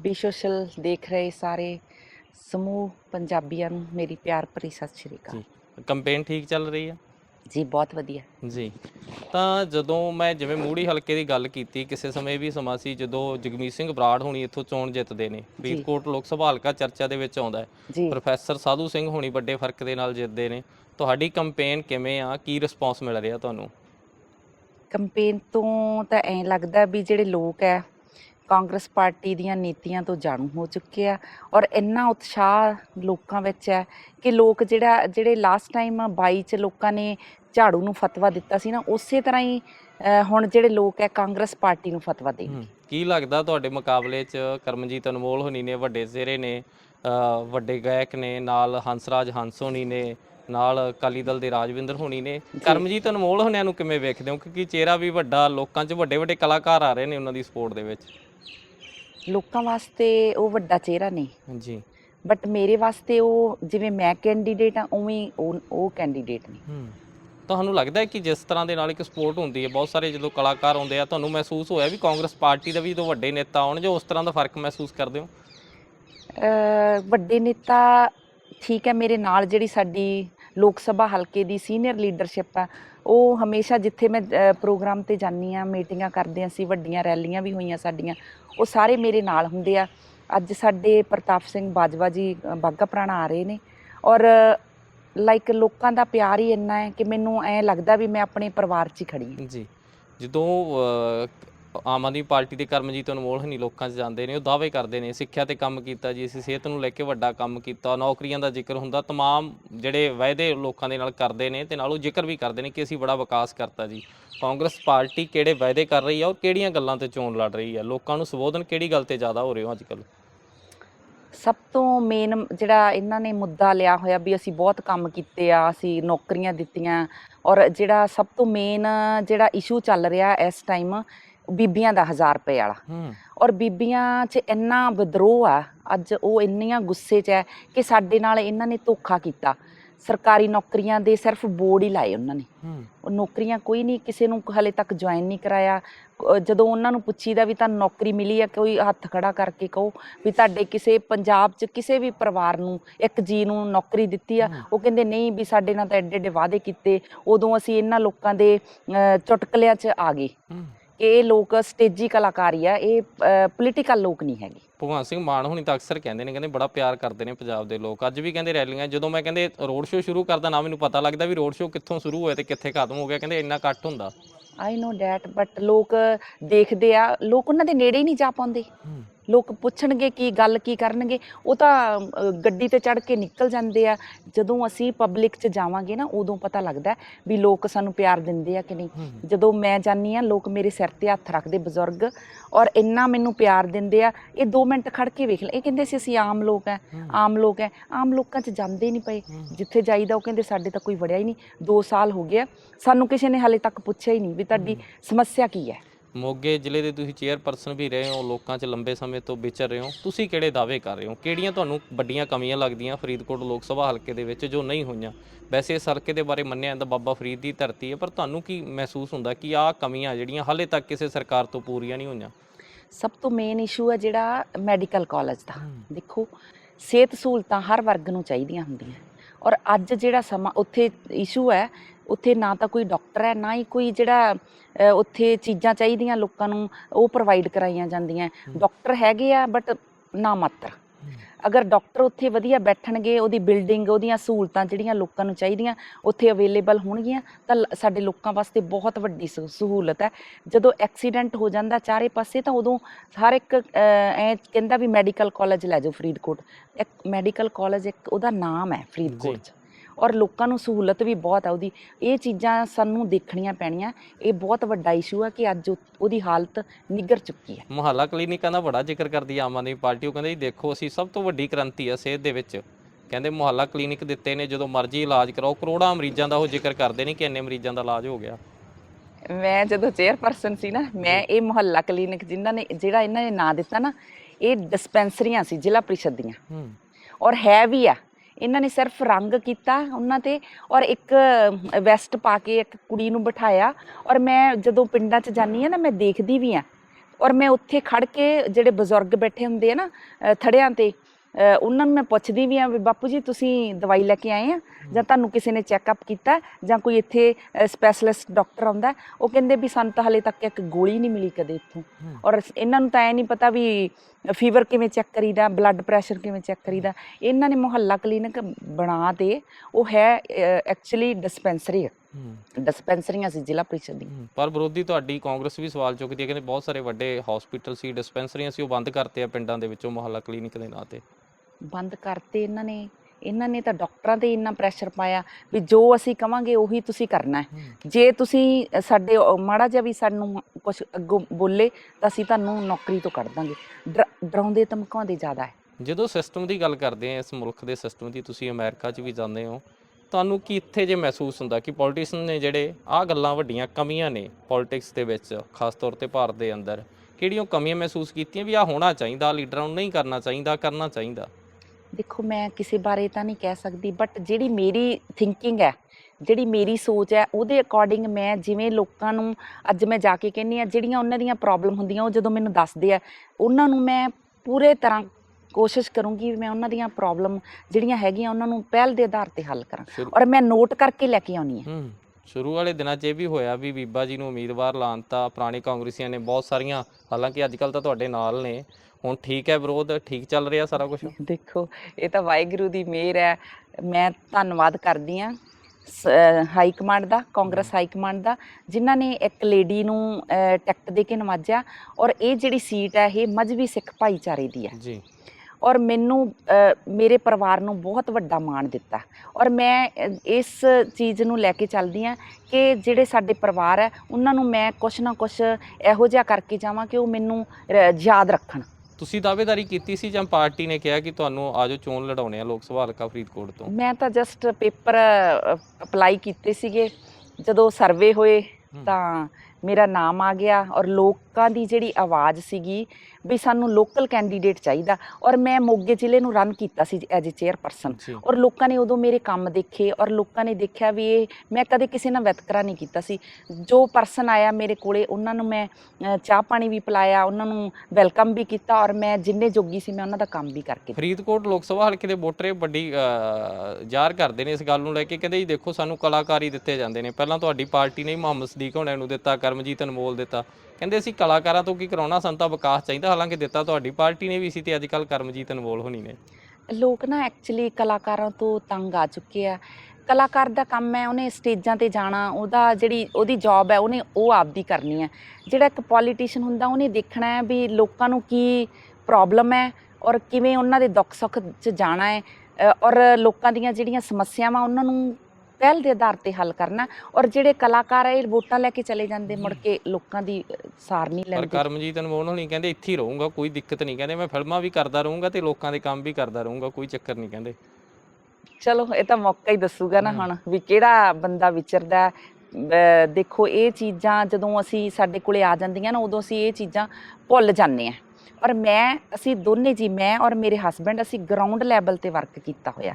ਵੀ ਸੋਸ਼ਲ ਦੇਖ ਰਹੇ ਸਾਰੇ ਸਮੂਹ ਪੰਜਾਬੀਆਂ ਨੂੰ ਮੇਰੀ ਪਿਆਰ ਭਰੀ ਸਤਿ ਸ਼੍ਰੀ ਅਕਾਲ। ਕੰਪੇਨ ਠੀਕ ਚੱਲ ਰਹੀ ਹੈ? ਜੀ ਬਹੁਤ ਵਧੀਆ। ਜੀ। ਤਾਂ ਜਦੋਂ ਮੈਂ ਜਿਵੇਂ ਮੂੜੀ ਹਲਕੇ ਦੀ ਗੱਲ ਕੀਤੀ ਕਿਸੇ ਸਮੇਂ ਵੀ ਸਮਾਂ ਸੀ ਜਦੋਂ ਜਗਮੀਤ ਸਿੰਘ ਬਰਾੜ ਹੋਣੀ ਇੱਥੋਂ ਚੋਣ ਜਿੱਤਦੇ ਨੇ ਫਰੀਦਕੋਟ ਲੋਕ ਸਭਾ ਹਲਕਾ ਚਰਚਾ ਦੇ ਵਿੱਚ ਆਉਂਦਾ ਹੈ। ਪ੍ਰੋਫੈਸਰ ਸਾਧੂ ਸਿੰਘ ਹੋਣੀ ਵੱਡੇ ਫ਼ਰਕ ਦੇ ਨਾਲ ਜਿੱਤਦੇ ਨੇ। ਤੁਹਾਡੀ ਕੰਪੇਨ ਕਿਵੇਂ ਆ? ਕੀ ਰਿਸਪੌਂਸ ਮਿਲ ਰਿਹਾ ਤੁਹਾਨੂੰ? ਕੰਪੇਨ ਤੋਂ ਤਾਂ ਐਂ ਲੱਗਦਾ ਵੀ ਜਿਹੜੇ ਲੋਕ ਹੈ ਕਾਂਗਰਸ ਪਾਰਟੀ ਦੀਆਂ ਨੀਤੀਆਂ ਤੋਂ ਜਾਣੂ ਹੋ ਚੁੱਕੇ ਆ ਔਰ ਇੰਨਾ ਉਤਸ਼ਾਹ ਲੋਕਾਂ ਵਿੱਚ ਹੈ ਕਿ ਲੋਕ ਜਿਹੜਾ ਜਿਹੜੇ ਲਾਸਟ ਟਾਈਮ 22 ਚ ਲੋਕਾਂ ਨੇ ਝਾੜੂ ਨੂੰ ਫਤਵਾ ਦਿੱਤਾ ਸੀ ਨਾ ਉਸੇ ਤਰ੍ਹਾਂ ਹੀ ਹੁਣ ਜਿਹੜੇ ਲੋਕ ਹੈ ਕਾਂਗਰਸ ਪਾਰਟੀ ਨੂੰ ਫਤਵਾ ਦੇ ਹਮ, ਕੀ ਲੱਗਦਾ ਤੁਹਾਡੇ ਮੁਕਾਬਲੇ 'ਚ ਕਰਮਜੀਤ ਅਨਮੋਲ ਹੋਣੀ ਨੇ ਵੱਡੇ ਚਿਹਰੇ ਨੇ ਵੱਡੇ ਗਾਇਕ ਨੇ ਨਾਲ ਹੰਸਰਾਜ ਹੰਸ ਹੋਣੀ ਨੇ ਨਾਲ ਅਕਾਲੀ ਦਲ ਦੇ ਰਾਜਵਿੰਦਰ ਹੋਣੀ ਨੇ ਕਰਮਜੀਤ ਅਨਮੋਲ ਹੋਣਿਆਂ ਨੂੰ ਕਿਵੇਂ ਵੇਖਦੇ ਹੋ? ਕਿਉਂਕਿ ਚਿਹਰਾ ਵੀ ਵੱਡਾ ਲੋਕਾਂ 'ਚ ਵੱਡੇ ਵੱਡੇ ਕਲਾਕਾਰ ਆ ਰਹੇ ਨੇ ਉਹਨਾਂ ਦੀ ਸਪੋਰਟ ਦੇ ਵਿੱਚ। ਲੋਕਾਂ ਵਾਸਤੇ ਉਹ ਵੱਡਾ ਚਿਹਰਾ ਨਹੀਂ ਜੀ। ਬਟ ਮੇਰੇ ਵਾਸਤੇ ਉਹ ਜਿਵੇਂ ਮੈਂ ਕੈਂਡੀਡੇਟ ਆ ਉਵੇਂ ਉਹ ਉਹ ਕੈਂਡੀਡੇਟ ਨੇ। ਹੂੰ। ਤੁਹਾਨੂੰ ਲੱਗਦਾ ਹੈ ਕਿ ਜਿਸ ਤਰ੍ਹਾਂ ਦੇ ਨਾਲ ਇੱਕ ਸਪੋਰਟ ਹੁੰਦੀ ਹੈ ਬਹੁਤ ਸਾਰੇ ਜਦੋਂ ਕਲਾਕਾਰ ਆਉਂਦੇ ਆ ਤੁਹਾਨੂੰ ਮਹਿਸੂਸ ਹੋਇਆ ਵੀ ਕਾਂਗਰਸ ਪਾਰਟੀ ਦਾ ਵੀ ਜਦੋਂ ਵੱਡੇ ਨੇਤਾ ਆਉਣ ਜੋ ਉਸ ਤਰ੍ਹਾਂ ਦਾ ਫ਼ਰਕ ਮਹਿਸੂਸ ਕਰਦੇ ਹੋ? ਅ, ਵੱਡੇ ਨੇਤਾ ਠੀਕ ਹੈ ਮੇਰੇ ਨਾਲ ਜਿਹੜੀ ਸਾਡੀ ਲੋਕ ਸਭਾ ਹਲਕੇ ਦੀ ਸੀਨੀਅਰ ਲੀਡਰਸ਼ਿਪ ਆ ਉਹ ਹਮੇਸ਼ਾ ਜਿੱਥੇ ਮੈਂ ਪ੍ਰੋਗਰਾਮ ਤੇ ਜਾਂਦੀ ਆ ਮੀਟਿੰਗਾਂ ਕਰਦੇ ਹਾਂ ਅਸੀਂ ਵੱਡੀਆਂ ਰੈਲੀਆਂ ਵੀ ਹੋਈਆਂ ਸਾਡੀਆਂ ਉਹ ਸਾਰੇ ਮੇਰੇ ਨਾਲ ਹੁੰਦੇ ਆ। ਅੱਜ ਸਾਡੇ ਪ੍ਰਤਾਪ ਸਿੰਘ ਬਾਜਵਾ ਜੀ ਅ, ਬਾਘਾ ਪੁਰਾਣਾ ਆ ਰਹੇ ਨੇ ਔਰ ਲਾਈਕ ਲੋਕਾਂ ਦਾ ਪਿਆਰ ਹੀ ਇੰਨਾ ਹੈ ਕਿ ਮੈਨੂੰ ਐ ਲੱਗਦਾ ਵੀ ਮੈਂ ਆਪਣੇ ਪਰਿਵਾਰ 'ਚ ਹੀ ਖੜੀ ਹਾਂ। ਜੀ ਜਦੋਂ ਆਮ ਆਦਮੀ ਪਾਰਟੀ ਦੇ ਕਰਮਜੀਤ ਅਨਮੋਲ ਹਨੀ ਲੋਕਾਂ 'ਚ ਜਾਂਦੇ ਨੇ ਉਹ ਦਾਅਵੇ ਕਰਦੇ ਨੇ ਸਿੱਖਿਆ ਤੇ ਕੰਮ ਕੀਤਾ ਜੀ ਅਸੀਂ ਸਿਹਤ ਨੂੰ ਲੈ ਕੇ ਵੱਡਾ ਕੰਮ ਕੀਤਾ ਨੌਕਰੀਆਂ ਦਾ ਜ਼ਿਕਰ ਹੁੰਦਾ तमाम ਜਿਹੜੇ ਵਾਅਦੇ ਲੋਕਾਂ ਦੇ ਨਾਲ ਕਰਦੇ ਨੇ ਤੇ ਨਾਲ ਉਹ ਜ਼ਿਕਰ ਵੀ ਕਰਦੇ ਨੇ ਕਿ ਅਸੀਂ ਬੜਾ ਵਿਕਾਸ ਕਰਤਾ ਜੀ ਕਾਂਗਰਸ ਪਾਰਟੀ ਕਿਹੜੇ ਵਾਅਦੇ ਕਰ ਰਹੀ ਆ ਔਰ ਕਿਹੜੀਆਂ ਗੱਲਾਂ ਤੇ ਚੋਣ ਲੜ ਰਹੀ ਆ ਲੋਕਾਂ ਨੂੰ ਸੰਬੋਧਨ ਕਿਹੜੀ ਗੱਲ ਤੇ ਜ਼ਿਆਦਾ ਹੋ ਰਹੇ ਹੋ ਅੱਜ ਕੱਲ੍ਹ ਸਭ ਤੋਂ ਮੇਨ ਜਿਹੜਾ ਇਹਨਾਂ ਨੇ ਮੁੱਦਾ ਲਿਆ ਹੋਇਆ ਵੀ ਅਸੀਂ ਬਹੁਤ ਕੰਮ ਕੀਤੇ ਆ ਅਸੀਂ ਨੌਕਰੀਆਂ ਦਿੱਤੀਆਂ ਔਰ ਜਿਹੜਾ ਸਭ ਤੋਂ ਮੇਨ ਜਿਹੜਾ ਇਸ਼ੂ ਚੱਲ ਰਿਹਾ ਇਸ ਟਾਈਮ ਬੀਬੀਆਂ ਦਾ 1000 ਰੁਪਏ ਵਾਲਾ। ਔਰ ਬੀਬੀਆਂ 'ਚ ਇੰਨਾ ਵਿਦਰੋਹ ਆ ਅੱਜ ਉਹ ਇੰਨੀਆਂ ਗੁੱਸੇ 'ਚ ਹੈ ਕਿ ਸਾਡੇ ਨਾਲ ਇਹਨਾਂ ਨੇ ਧੋਖਾ ਕੀਤਾ। ਸਰਕਾਰੀ ਨੌਕਰੀਆਂ ਦੇ ਸਿਰਫ ਬੋਰਡ ਹੀ ਲਾਏ ਉਹਨਾਂ ਨੇ। ਉਹ ਨੌਕਰੀਆਂ ਕੋਈ ਨਹੀਂ ਕਿਸੇ ਨੂੰ ਹਲੇ ਤੱਕ ਜੁਆਇਨ ਨਹੀਂ ਕਰਾਇਆ। ਜਦੋਂ ਉਹਨਾਂ ਨੂੰ ਪੁੱਛੀਦਾ ਵੀ ਤੁਹਾਨੂੰ ਨੌਕਰੀ ਮਿਲੀ ਹੈ ਕੋਈ ਹੱਥ ਖੜਾ ਕਰਕੇ ਕਹੋ ਵੀ ਤੁਹਾਡੇ ਕਿਸੇ ਪੰਜਾਬ 'ਚ ਕਿਸੇ ਵੀ ਪਰਿਵਾਰ ਨੂੰ ਇੱਕ ਜੀ ਨੂੰ ਨੌਕਰੀ ਦਿੱਤੀ ਆ। ਉਹ ਕਹਿੰਦੇ ਨਹੀਂ ਵੀ ਸਾਡੇ ਨਾਲ ਤਾਂ ਐਡੇ ਐਡੇ ਵਾਅਦੇ ਕੀਤੇ। ਉਦੋਂ ਅਸੀਂ ਇਹਨਾਂ ਲੋਕਾਂ ਦੇ ਚੁਟਕਲਿਆਂ 'ਚ ਆ ਗਏ। ਇਹ ਲੋਕ ਸਟੇਜੀ ਕਲਾਕਾਰੀ ਆ ਇਹ ਪੋਲੀਟੀਕਲ ਲੋਕ ਨਹੀਂ ਹੈਗੇ। ਭਗਵੰਤ ਸਿੰਘ ਮਾਨ ਹੁਣੀ ਤਾਂ ਅਕਸਰ ਕਹਿੰਦੇ ਨੇ ਕਹਿੰਦੇ ਬੜਾ ਪਿਆਰ ਕਰਦੇ ਨੇ ਪੰਜਾਬ ਦੇ ਲੋਕ। ਅੱਜ ਵੀ ਕਹਿੰਦੇ ਰੈਲੀਆਂ ਜਦੋਂ ਮੈਂ ਕਹਿੰਦੇ ਰੋਡ ਸ਼ੋਅ ਸ਼ੁਰੂ ਕਰਦਾ ਨਾ ਮੈਨੂੰ ਪਤਾ ਲੱਗਦਾ ਵੀ ਰੋਡ ਸ਼ੋਅ ਕਿੱਥੋਂ ਸ਼ੁਰੂ ਹੋਇਆ ਤੇ ਕਿੱਥੇ ਖਤਮ ਹੋ ਗਿਆ ਕਹਿੰਦੇ ਇੰਨਾ ਕੱਟ ਹੁੰਦਾ। ਆਈ ਨੋ ਡੈਟ ਬਟ ਲੋਕ ਦੇਖਦੇ ਆ ਲੋਕ ਉਹਨਾਂ ਦੇ ਨੇੜੇ ਹੀ ਨਹੀਂ ਜਾ ਪਾਉਂਦੇ। ਲੋਕ ਪੁੱਛਣਗੇ ਕੀ ਗੱਲ ਕੀ ਕਰਨਗੇ ਉਹ ਤਾਂ ਅ, ਗੱਡੀ ਤੇ ਚੜ ਕੇ ਨਿਕਲ ਜਾਂਦੇ ਆ। ਜਦੋਂ ਅਸੀਂ ਪਬਲਿਕ 'ਚ ਜਾਵਾਂਗੇ ਨਾ ਉਦੋਂ ਪਤਾ ਲੱਗਦਾ ਹੈ ਵੀ ਲੋਕ ਸਾਨੂੰ ਪਿਆਰ ਦਿੰਦੇ ਆ ਕਿ ਨਹੀਂ। ਜਦੋਂ ਮੈਂ ਜਾਨੀ ਆ ਲੋਕ ਮੇਰੇ ਸਿਰ ਤੇ ਹੱਥ ਰੱਖਦੇ ਬਜ਼ੁਰਗ ਔਰ ਇੰਨਾ ਮੈਨੂੰ ਪਿਆਰ ਦਿੰਦੇ ਆ। ਇਹ 2 ਮਿੰਟ ਖੜ ਕੇ ਵੇਖ ਲੈ ਇਹ ਕਹਿੰਦੇ ਸੀ ਅਸੀਂ ਆਮ ਲੋਕ ਆ ਆਮ ਲੋਕ ਆ ਆਮ ਲੋਕਾਂ 'ਚ ਜਾਂਦੇ ਨਹੀਂ ਪਏ। ਜਿੱਥੇ ਜਾਈਦਾ ਉਹ ਕਹਿੰਦੇ ਸਾਡੇ ਤਾਂ ਕੋਈ ਵੜਿਆ ਹੀ ਨਹੀਂ। 2 ਸਾਲ ਹੋ ਗਿਆ ਸਾਨੂੰ ਕਿਸੇ ਨੇ ਹਾਲੇ ਤੱਕ ਪੁੱਛਿਆ ਹੀ ਨਹੀਂ ਵੀ ਤੁਹਾਡੀ ਸਮੱਸਿਆ ਕੀ ਹੈ। ਮੋਗੇ ਜ਼ਿਲ੍ਹੇ ਦੇ ਤੁਸੀਂ ਚੇਅਰਪਰਸਨ ਵੀ ਰਹੇ ਹੋ ਲੋਕਾਂ 'ਚ ਲੰਬੇ ਸਮੇਂ ਤੋਂ ਵਿਚਰ ਰਹੇ ਹੋ ਤੁਸੀਂ ਕਿਹੜੇ ਦਾਅਵੇ ਕਰ ਰਹੇ ਹੋ? ਕਿਹੜੀਆਂ ਤੁਹਾਨੂੰ ਵੱਡੀਆਂ ਕਮੀਆਂ ਲੱਗਦੀਆਂ ਫਰੀਦਕੋਟ ਲੋਕ ਸਭਾ ਹਲਕੇ ਦੇ ਵਿੱਚ ਜੋ ਨਹੀਂ ਹੋਈਆਂ? ਵੈਸੇ ਇਸ ਹਲਕੇ ਦੇ ਬਾਰੇ ਮੰਨਿਆ ਜਾਂਦਾ ਬਾਬਾ ਫਰੀਦ ਦੀ ਧਰਤੀ ਹੈ ਪਰ ਤੁਹਾਨੂੰ ਕੀ ਮਹਿਸੂਸ ਹੁੰਦਾ ਕਿ ਆਹ ਕਮੀਆਂ ਜਿਹੜੀਆਂ ਹਾਲੇ ਤੱਕ ਕਿਸੇ ਸਰਕਾਰ ਤੋਂ ਪੂਰੀਆਂ ਨਹੀਂ ਹੋਈਆਂ? ਸਭ ਤੋਂ ਮੇਨ ਇਸ਼ੂ ਹੈ ਜਿਹੜਾ ਮੈਡੀਕਲ ਕਾਲਜ ਦਾ। ਦੇਖੋ ਸਿਹਤ ਸਹੂਲਤਾਂ ਹਰ ਵਰਗ ਨੂੰ ਚਾਹੀਦੀਆਂ ਹੁੰਦੀਆਂ। ਔਰ ਅੱਜ ਜਿਹੜਾ ਸਮਾਂ ਉੱਥੇ ਇਸ਼ੂ ਹੈ ਉੱਥੇ ਨਾ ਤਾਂ ਕੋਈ ਡਾਕਟਰ ਹੈ ਨਾ ਹੀ ਕੋਈ ਜਿਹੜਾ ਅ, ਉੱਥੇ ਚੀਜ਼ਾਂ ਚਾਹੀਦੀਆਂ ਲੋਕਾਂ ਨੂੰ ਉਹ ਪ੍ਰੋਵਾਈਡ ਕਰਾਈਆਂ ਜਾਂਦੀਆਂ। ਡਾਕਟਰ ਹੈਗੇ ਆ ਬਟ ਨਾ ਮਾਤਰ। ਅਗਰ ਡਾਕਟਰ ਉੱਥੇ ਵਧੀਆ ਬੈਠਣਗੇ ਉਹਦੀ ਬਿਲਡਿੰਗ ਉਹਦੀਆਂ ਸਹੂਲਤਾਂ ਜਿਹੜੀਆਂ ਲੋਕਾਂ ਨੂੰ ਚਾਹੀਦੀਆਂ ਉੱਥੇ ਅਵੇਲੇਬਲ ਹੋਣਗੀਆਂ ਤਾਂ ਲ- ਸਾਡੇ ਲੋਕਾਂ ਵਾਸਤੇ ਬਹੁਤ ਵੱਡੀ ਸਹੂ- ਸਹੂਲਤ ਹੈ। ਜਦੋਂ ਐਕਸੀਡੈਂਟ ਹੋ ਜਾਂਦਾ ਚਾਰੇ ਪਾਸੇ ਤਾਂ ਉਦੋਂ ਹਰ ਇੱਕ ਅਹ, ਐਂ ਕਹਿੰਦਾ ਵੀ ਮੈਡੀਕਲ ਕਾਲਜ ਲੈ ਜਾਓ ਫਰੀਦਕੋਟ। ਇੱਕ ਮੈਡੀਕਲ ਕਾਲਜ ਇੱਕ ਉਹਦਾ ਨਾਮ ਹੈ ਫਰੀਦਕੋਟ 'ਚ। ਔਰ ਲੋਕਾਂ ਨੂੰ ਸਹੂਲਤ ਵੀ ਬਹੁਤ ਹੈ ਉਹਦੀ। ਇਹ ਚੀਜ਼ਾਂ ਸਾਨੂੰ ਦੇਖਣੀਆਂ ਪੈਣੀਆਂ। ਇਹ ਬਹੁਤ ਵੱਡਾ ਇਸ਼ੂ ਹੈ ਕਿ ਅੱਜ ਉਹ- ਉਹਦੀ ਹਾਲਤ ਨਿੱਗਰ ਚੁੱਕੀ ਹੈ। ਮੁਹੱਲਾ ਕਲੀਨਿਕਾਂ ਦਾ ਬੜਾ ਜ਼ਿਕਰ ਕਰਦੀ ਆ ਆਮ ਆਦਮੀ ਪਾਰਟੀ। ਉਹ ਕਹਿੰਦੇ ਜੀ ਦੇਖੋ ਅਸੀਂ ਸਭ ਤੋਂ ਵੱਡੀ ਕ੍ਰਾਂਤੀ ਆ ਸਿਹਤ ਦੇ ਵਿੱਚ। ਕਹਿੰਦੇ ਮੁਹੱਲਾ ਕਲੀਨਿਕ ਦਿੱਤੇ ਨੇ ਜਦੋਂ ਮਰਜ਼ੀ ਇਲਾਜ ਕਰਾਓ। ਕਰੋੜਾਂ ਮਰੀਜ਼ਾਂ ਦਾ ਉਹ ਜ਼ਿਕਰ ਕਰਦੇ ਨੇ ਕਿ ਇੰਨੇ ਮਰੀਜ਼ਾਂ ਦਾ ਇਲਾਜ ਹੋ ਗਿਆ। ਮੈਂ ਜਦੋਂ ਚੇਅਰਪਰਸਨ ਸੀ ਨਾ ਮੈਂ ਇਹ ਮੁਹੱਲਾ ਕਲੀਨਿਕ ਜਿਨ੍ਹਾਂ ਨੇ ਜਿਹੜਾ ਇਹਨਾਂ ਨੇ ਨਾਂ ਦਿੱਤਾ ਨਾ ਇਹ ਡਿਸਪੈਂਸਰੀਆਂ ਸੀ ਜ਼ਿਲ੍ਹਾ ਪ੍ਰੀਸ਼ਦ ਦੀਆਂ। ਹੂੰ। ਔਰ ਹੈ ਵੀ ਆ। ਇਹਨਾਂ ਨੇ ਸਿਰਫ ਰੰਗ ਕੀਤਾ ਉਹਨਾਂ ਤੇ ਔਰ ਇੱਕ ਵੈਸਟ ਪਾ ਕੇ ਇੱਕ ਕੁੜੀ ਨੂੰ ਬਿਠਾਇਆ ਔਰ ਮੈਂ ਜਦੋਂ ਪਿੰਡਾਂ 'ਚ ਜਾਂਦੀ ਆ ਨਾ, ਮੈਂ ਦੇਖਦੀ ਵੀ ਆ ਔਰ ਮੈਂ ਉੱਥੇ ਖੜ ਕੇ ਜਿਹੜੇ ਬਜ਼ੁਰਗ ਬੈਠੇ ਹੁੰਦੇ ਆ ਨਾ ਥੜਿਆਂ ਤੇ ਉਹਨਾਂ ਨੂੰ ਮੈਂ ਪੁੱਛਦੀ ਵੀ ਆ ਵੀ ਬਾਪੂ ਜੀ ਤੁਸੀਂ ਦਵਾਈ ਲੈ ਕੇ ਆਏ ਆ? ਜਾਂ ਤੁਹਾਨੂੰ ਕਿਸੇ ਨੇ ਚੈੱਕਅਪ ਕੀਤਾ? ਜਾਂ ਕੋਈ ਇੱਥੇ ਸਪੈਸ਼ਲਿਸਟ ਡਾਕਟਰ ਆਉਂਦਾ? ਉਹ ਕਹਿੰਦੇ ਵੀ ਸਾਨੂੰ ਤਾਂ ਹਲੇ ਤੱਕ ਇੱਕ ਗੋਲੀ ਨਹੀਂ ਮਿਲੀ ਕਦੇ ਇੱਥੋਂ। ਔਰ ਇਹਨਾਂ ਨੂੰ ਤਾਂ ਐ ਨਹੀਂ ਪਤਾ ਵੀ ਫੀਵਰ ਕਿਵੇਂ ਚੈੱਕ ਕਰੀਦਾ ਬਲੱਡ ਪ੍ਰੈਸ਼ਰ ਕਿਵੇਂ ਚੈੱਕ ਕਰੀਦਾ? ਇਹਨਾਂ ਨੇ ਮੁਹੱਲਾ ਕਲੀਨਿਕ ਬਣਾ ਤੇ ਉਹ ਹੈ ਐਕਚੁਅਲੀ ਡਿਸਪੈਂਸਰੀ ਡਿਸਪੈਂਸਰੀਆਂ ਸੀ ਜ਼ਿਲ੍ਹਾ ਪ੍ਰੀਸ਼ਦ ਦੀ। ਪਰ ਵਿਰੋਧੀ ਤੁਹਾਡੀ ਕਾਂਗਰਸ ਵੀ ਸਵਾਲ ਚੁੱਕਦੀ ਹੈ ਕਹਿੰਦੇ ਬਹੁਤ ਸਾਰੇ ਵੱਡੇ ਹਸਪੀਟਲ ਸੀ ਡਿਸਪੈਂਸਰੀਆਂ ਸੀ ਉਹ ਬੰਦ ਕਰਤੇ ਆ ਪਿੰਡਾਂ ਦੇ ਵਿੱਚੋਂ ਮੁਹੱਲਾ ਕਲੀਨਿਕ ਦੇ ਨਾਂ ਤੇ। ਬੰਦ ਕਰਤੇ ਇਹਨਾਂ ਨੇ ਇਹਨਾਂ ਨੇ ਤਾਂ ਡਾਕਟਰਾਂ ਤੇ ਇੰਨਾ ਪ੍ਰੈਸ਼ਰ ਪਾਇਆ ਵੀ ਜੋ ਅਸੀਂ ਕਵਾਂਗੇ ਉਹੀ ਤੁਸੀਂ ਕਰਨਾ ਹੈ। ਜੇ ਤੁਸੀਂ ਸਾਡੇ ਮਾੜਾ ਜਿਹਾ ਵੀ ਸਾਨੂੰ ਕੁਝ ਅੱਗੋਂ ਬੋਲੇ ਤਾਂ ਅਸੀਂ ਤੁਹਾਨੂੰ ਨੌਕਰੀ ਤੋਂ ਕੱਢ ਦਾਂਗੇ। ਡਰ- ਡਰਾਉਂਦੇ ਧਮਕਾਉਂਦੇ ਜ਼ਿਆਦਾ ਹੈ। ਜਦੋਂ ਸਿਸਟਮ ਦੀ ਗੱਲ ਕਰਦੇ ਆ ਇਸ ਮੁਲਕ ਦੇ ਸਿਸਟਮ ਦੀ ਤੁਸੀਂ ਅਮਰੀਕਾ 'ਚ ਵੀ ਜਾਂਦੇ ਹੋ ਤੁਹਾਨੂੰ ਕੀ ਇੱਥੇ ਜੇ ਮਹਿਸੂਸ ਹੁੰਦਾ ਕਿ ਪੋਲੀਟੀਸ਼ੀਅਨ ਨੇ ਜਿਹੜੇ ਆਹ ਗੱਲਾਂ ਵੱਡੀਆਂ ਕਮੀਆਂ ਨੇ ਪੋਲਿਟਿਕਸ ਦੇ ਵਿੱਚ ਖਾਸ ਤੌਰ ਤੇ ਭਾਰਤ ਦੇ ਅੰਦਰ ਕਿਹੜੀਆਂ ਕਮੀਆਂ ਮਹਿਸੂਸ ਕੀਤੀਆਂ ਵੀ ਆ ਹੋਣਾ ਚਾਹੀਦਾ ਲੀਡਰਾਂ ਨੂੰ ਨਹੀਂ ਕਰਨਾ ਚਾਹੀਦਾ ਕਰਨਾ ਚਾਹੀਦਾ? ਦੇਖੋ ਮੈਂ ਕਿਸੇ ਬਾਰੇ ਤਾਂ ਨਹੀਂ ਕਹਿ ਸਕਦੀ ਬਟ ਜਿਹੜੀ ਮੇਰੀ ਥਿੰਕਿੰਗ ਹੈ ਜਿਹੜੀ ਮੇਰੀ ਸੋਚ ਹੈ ਉਹਦੇ ਅਕੋਰਡਿੰਗ ਮੈਂ ਜਿਵੇਂ ਲੋਕਾਂ ਨੂੰ ਅੱਜ ਮੈਂ ਜਾ ਕੇ ਕਹਿੰਨੀ ਆ ਜਿਹੜੀਆਂ ਉਹਨਾਂ ਦੀਆਂ ਪ੍ਰੋਬਲਮ ਹੁੰਦੀਆਂ ਉਹ ਜਦੋਂ ਮੈਨੂੰ ਦੱਸਦੇ ਆ ਉਹਨਾਂ ਨੂੰ ਮੈਂ ਪੂਰੇ ਤਰ੍ਹਾਂ ਕੋਸ਼ਿਸ਼ ਕਰੂੰਗੀ ਵੀ ਮੈਂ ਉਹਨਾਂ ਦੀਆਂ ਪ੍ਰੋਬਲਮ ਜਿਹੜੀਆਂ ਹੈਗੀਆਂ ਉਹਨਾਂ ਨੂੰ ਪਹਿਲ ਦੇ ਆਧਾਰ ਤੇ ਹੱਲ ਕਰਾਂ ਔਰ ਮੈਂ ਨੋਟ ਕਰਕੇ ਲੈ ਕੇ ਆਉਣੀ ਹੂੰ। ਸ਼ੁਰੂ ਵਾਲੇ ਦਿਨਾਂ 'ਚ ਇਹ ਵੀ ਹੋਇਆ ਵੀ ਬੀਬਾ ਜੀ ਨੂੰ ਉਮੀਦਵਾਰ ਲਾਣਤਾ ਪੁਰਾਣੇ ਕਾਂਗਰਸੀਆਂ ਨੇ ਬਹੁਤ ਸਾਰੀਆਂ ਹਾਲਾਂਕਿ ਅੱਜ ਕੱਲ ਤਾਂ ਤੁਹਾਡੇ ਨਾਲ ਨੇ। ਹੁਣ ਠੀਕ ਹੈ ਵਿਰੋਧ ਠੀਕ ਚੱਲ ਰਿਹਾ ਸਾਰਾ ਕੁਝ ਦੇਖੋ ਇਹ ਤਾਂ ਵਾਹਿਗੁਰੂ ਦੀ ਮਿਹਰ ਹੈ। ਮੈਂ ਧੰਨਵਾਦ ਕਰਦੀ ਆ ਹਾਈ ਕਮਾਂਡ ਦਾ ਕਾਂਗਰਸ ਹਾਈ ਕਮਾਂਡ ਦਾ ਜਿਨ੍ਹਾਂ ਨੇ ਇੱਕ ਲੇਡੀ ਨੂੰ ਟਿਕਟ ਦੇ ਕੇ ਨਵਾਜਿਆ ਔਰ ਇਹ ਜਿਹੜੀ ਸੀਟ ਹੈ ਇਹ ਮਜਬੀ ਸਿੱਖ ਭਾਈਚਾਰੇ ਦੀ ਹੈ। ਜੀ। ਔਰ ਮੈਨੂੰ ਮੇਰੇ ਪਰਿਵਾਰ ਨੂੰ ਬਹੁਤ ਵੱਡਾ ਮਾਣ ਦਿੱਤਾ। ਔਰ ਮੈਂ ਇਸ ਚੀਜ਼ ਨੂੰ ਲੈ ਕੇ ਚੱਲਦੀ ਆ ਕਿ ਜਿਹੜੇ ਸਾਡੇ ਪਰਿਵਾਰ ਹੈ ਉਹਨਾਂ ਨੂੰ ਮੈਂ ਕੁਛ ਨਾ ਕੁਛ ਇਹੋ ਜਿਹਾ ਕਰਕੇ ਜਾਵਾਂ ਕਿ ਉਹ ਮੈਨੂੰ ਯਾਦ ਰੱਖਣ। ਤੁਸੀਂ ਦਾਅਵੇਦਾਰੀ ਕੀਤੀ ਸੀ ਜਾਂ ਪਾਰਟੀ ਨੇ ਕਿਹਾ ਕਿ ਤੁਹਾਨੂੰ ਆਜੋ ਚੋਣ ਲੜਾਉਣੇ ਆ ਲੋਕ ਸਭਾ ਹਲਕਾ ਫਰੀਦਕੋਟ ਤੋਂ? ਮੈਂ ਤਾਂ ਜਸਟ ਪੇਪਰ ਅਪਲਾਈ ਕੀਤੇ ਸੀਗੇ। ਜਦੋਂ ਸਰਵੇ ਹੋਏ। ਤਾਂ ਮੇਰਾ ਨਾਮ ਆ ਗਿਆ ਔਰ ਲੋਕਾਂ ਦੀ ਜਿਹੜੀ ਆਵਾਜ਼ ਸੀਗੀ ਵੀ ਸਾਨੂੰ ਲੋਕਲ ਕੈਂਡੀਡੇਟ ਚਾਹੀਦਾ ਔਰ ਮੈਂ ਮੋਗੇ ਜ਼ਿਲ੍ਹੇ ਨੂੰ ਰਨ ਕੀਤਾ ਸੀ ਐਜ਼ ਅ ਚੇਅਰਪਰਸਨ ਔਰ ਲੋਕਾਂ ਨੇ ਉਦੋਂ ਮੇਰੇ ਕੰਮ ਦੇਖੇ ਔਰ ਲੋਕਾਂ ਨੇ ਦੇਖਿਆ ਵੀ ਇਹ ਮੈਂ ਕਦੇ ਕਿਸੇ ਨਾਲ ਵਿਤਕਰਾ ਨਹੀਂ ਕੀਤਾ ਸੀ। ਜੋ ਪਰਸਨ ਆਇਆ ਮੇਰੇ ਕੋਲੇ ਉਹਨਾਂ ਨੂੰ ਮੈਂ ਚਾਹ ਪਾਣੀ ਵੀ ਪਿਲਾਇਆ ਉਹਨਾਂ ਨੂੰ ਵੈਲਕਮ ਵੀ ਕੀਤਾ ਔਰ ਮੈਂ ਜਿੰਨੇ ਜੋਗੀ ਸੀ ਮੈਂ ਉਹਨਾਂ ਦਾ ਕੰਮ ਵੀ ਕਰਕੇ। ਫਰੀਦਕੋਟ ਲੋਕ ਸਭਾ ਹਲਕੇ ਦੇ ਵੋਟਰ ਇਹ ਵੱਡੀ ਜ਼ਾਹਰ ਕਰਦੇ ਨੇ ਇਸ ਗੱਲ ਨੂੰ ਲੈ ਕੇ ਕਹਿੰਦੇ ਜੀ ਦੇਖੋ ਸਾਨੂੰ ਕਲਾਕਾਰੀ ਦਿੱਤੇ ਜਾਂਦੇ ਨੇ। ਪਹਿਲਾਂ ਤੁਹਾਡੀ ਪਾਰਟੀ ਨੇ ਮੁਹੰਮਦ ਸਦੀਕ ਹੋਣਾ ਨੂੰ ਦਿੱਤਾ ਕਰਮਜੀਤ ਅਨਮੋਲ ਦਿੱਤਾ। ਕਹਿੰਦੇ, ਅਸੀਂ ਕਲਾਕਾਰਾਂ ਤੋਂ ਕੀ ਕਰਾਉਣਾ? ਸਾਨੂੰ ਤਾਂ ਵਿਕਾਸ ਚਾਹੀਦਾ। ਹਾਲਾਂਕਿ ਦਿੱਤਾ ਤੁਹਾਡੀ ਪਾਰਟੀ ਨੇ ਵੀ ਸੀ ਤੇ ਅੱਜ ਕੱਲ ਕਰਮਜੀਤ ਅਨਮੋਲ ਹੋਣੀ ਨੇ। ਲੋਕ ਨਾ ਐਕਚੁਅਲੀ ਕਲਾਕਾਰਾਂ ਤੋਂ ਤੰਗ ਆ ਚੁੱਕੇ ਆ। ਕਲਾਕਾਰ ਦਾ ਕੰਮ ਹੈ, ਉਹਨੇ ਸਟੇਜਾਂ ਤੇ ਜਾਣਾ, ਉਹਦਾ ਜਿਹੜੀ ਉਹਦੀ ਜੌਬ ਹੈ, ਉਹਨੇ ਉਹ ਆਪਦੀ ਕਰਨੀ ਹੈ। ਜਿਹੜਾ ਇੱਕ ਪੋਲੀਟੀਸ਼ੀਅਨ ਹੁੰਦਾ, ਉਹਨੇ ਦੇਖਣਾ ਹੈ ਵੀ ਲੋਕਾਂ ਨੂੰ ਕੀ ਪ੍ਰੋਬਲਮ ਹੈ ਔਰ ਕਿਵੇਂ ਉਹਨਾਂ ਦੇ ਦੁੱਖ ਸੁੱਖ 'ਚ ਜਾਣਾ ਹੈ। ਔਰ ਲੋਕਾਂ ਦੀਆਂ ਜਿਹੜੀਆਂ ਸਮੱਸਿਆਵਾਂ, ਉਹਨਾਂ ਨੂੰ ਪਹਿਲ ਦੇ ਆਧਾਰ ਤੇ ਹੱਲ ਕਰਨਾ ਔਰ ਜਿਹੜੇ ਕਲਾਕਾਰ ਹੈ ਇਹ ਵੋਟਾਂ ਲੈ ਕੇ ਚਲੇ ਜਾਂਦੇ ਮੁੜ ਕੇ ਲੋਕਾਂ ਦੀ ਸਾਰ ਨਹੀਂ ਪਰ ਲੈਂਦੇ। ਕਰਮਜੀਤ ਅਨਮੋਲ ਹੋਣੀ ਕਹਿੰਦੇ ਇੱਥੇ ਹੀ ਰਹੂੰਗਾ ਕੋਈ ਦਿੱਕਤ ਨਹੀਂ ਕਹਿੰਦੇ ਮੈਂ ਫਿਲਮਾਂ ਵੀ ਕਰਦਾ ਰਹੂੰਗਾ ਤੇ ਲੋਕਾਂ ਦੇ ਕੰਮ ਵੀ ਕਰਦਾ ਰਹੂੰਗਾ ਕੋਈ ਚੱਕਰ ਨਹੀਂ ਕਹਿੰਦੇ। ਚਲੋ ਇਹ ਤਾਂ ਮੌਕਾ ਹੀ ਦੱਸੂਗਾ ਨਾ। ਹੁਣ ਵੀ ਕਿਹੜਾ ਬੰਦਾ ਵਿਚਰਦਾ ਦੇਖੋ ਇਹ ਚੀਜ਼ਾਂ ਜਦੋਂ ਅਸੀਂ ਸਾਡੇ ਕੋਲੇ ਆ ਜਾਂਦੀਆਂ ਨਾ ਉਦੋਂ ਅਸੀਂ ਇਹ ਚੀਜ਼ਾਂ ਭੁੱਲ ਜਾਂਦੇ ਆ ਔਰ ਮੈਂ ਅਸੀਂ ਦੋਨੇ ਜੀ ਮੈਂ ਔਰ ਮੇਰੇ ਹਸਬੰਡ ਅਸੀਂ ਗਰਾਊਂਡ ਲੈਵਲ ਤੇ ਵਰਕ ਕੀਤਾ ਹੋਇਆ।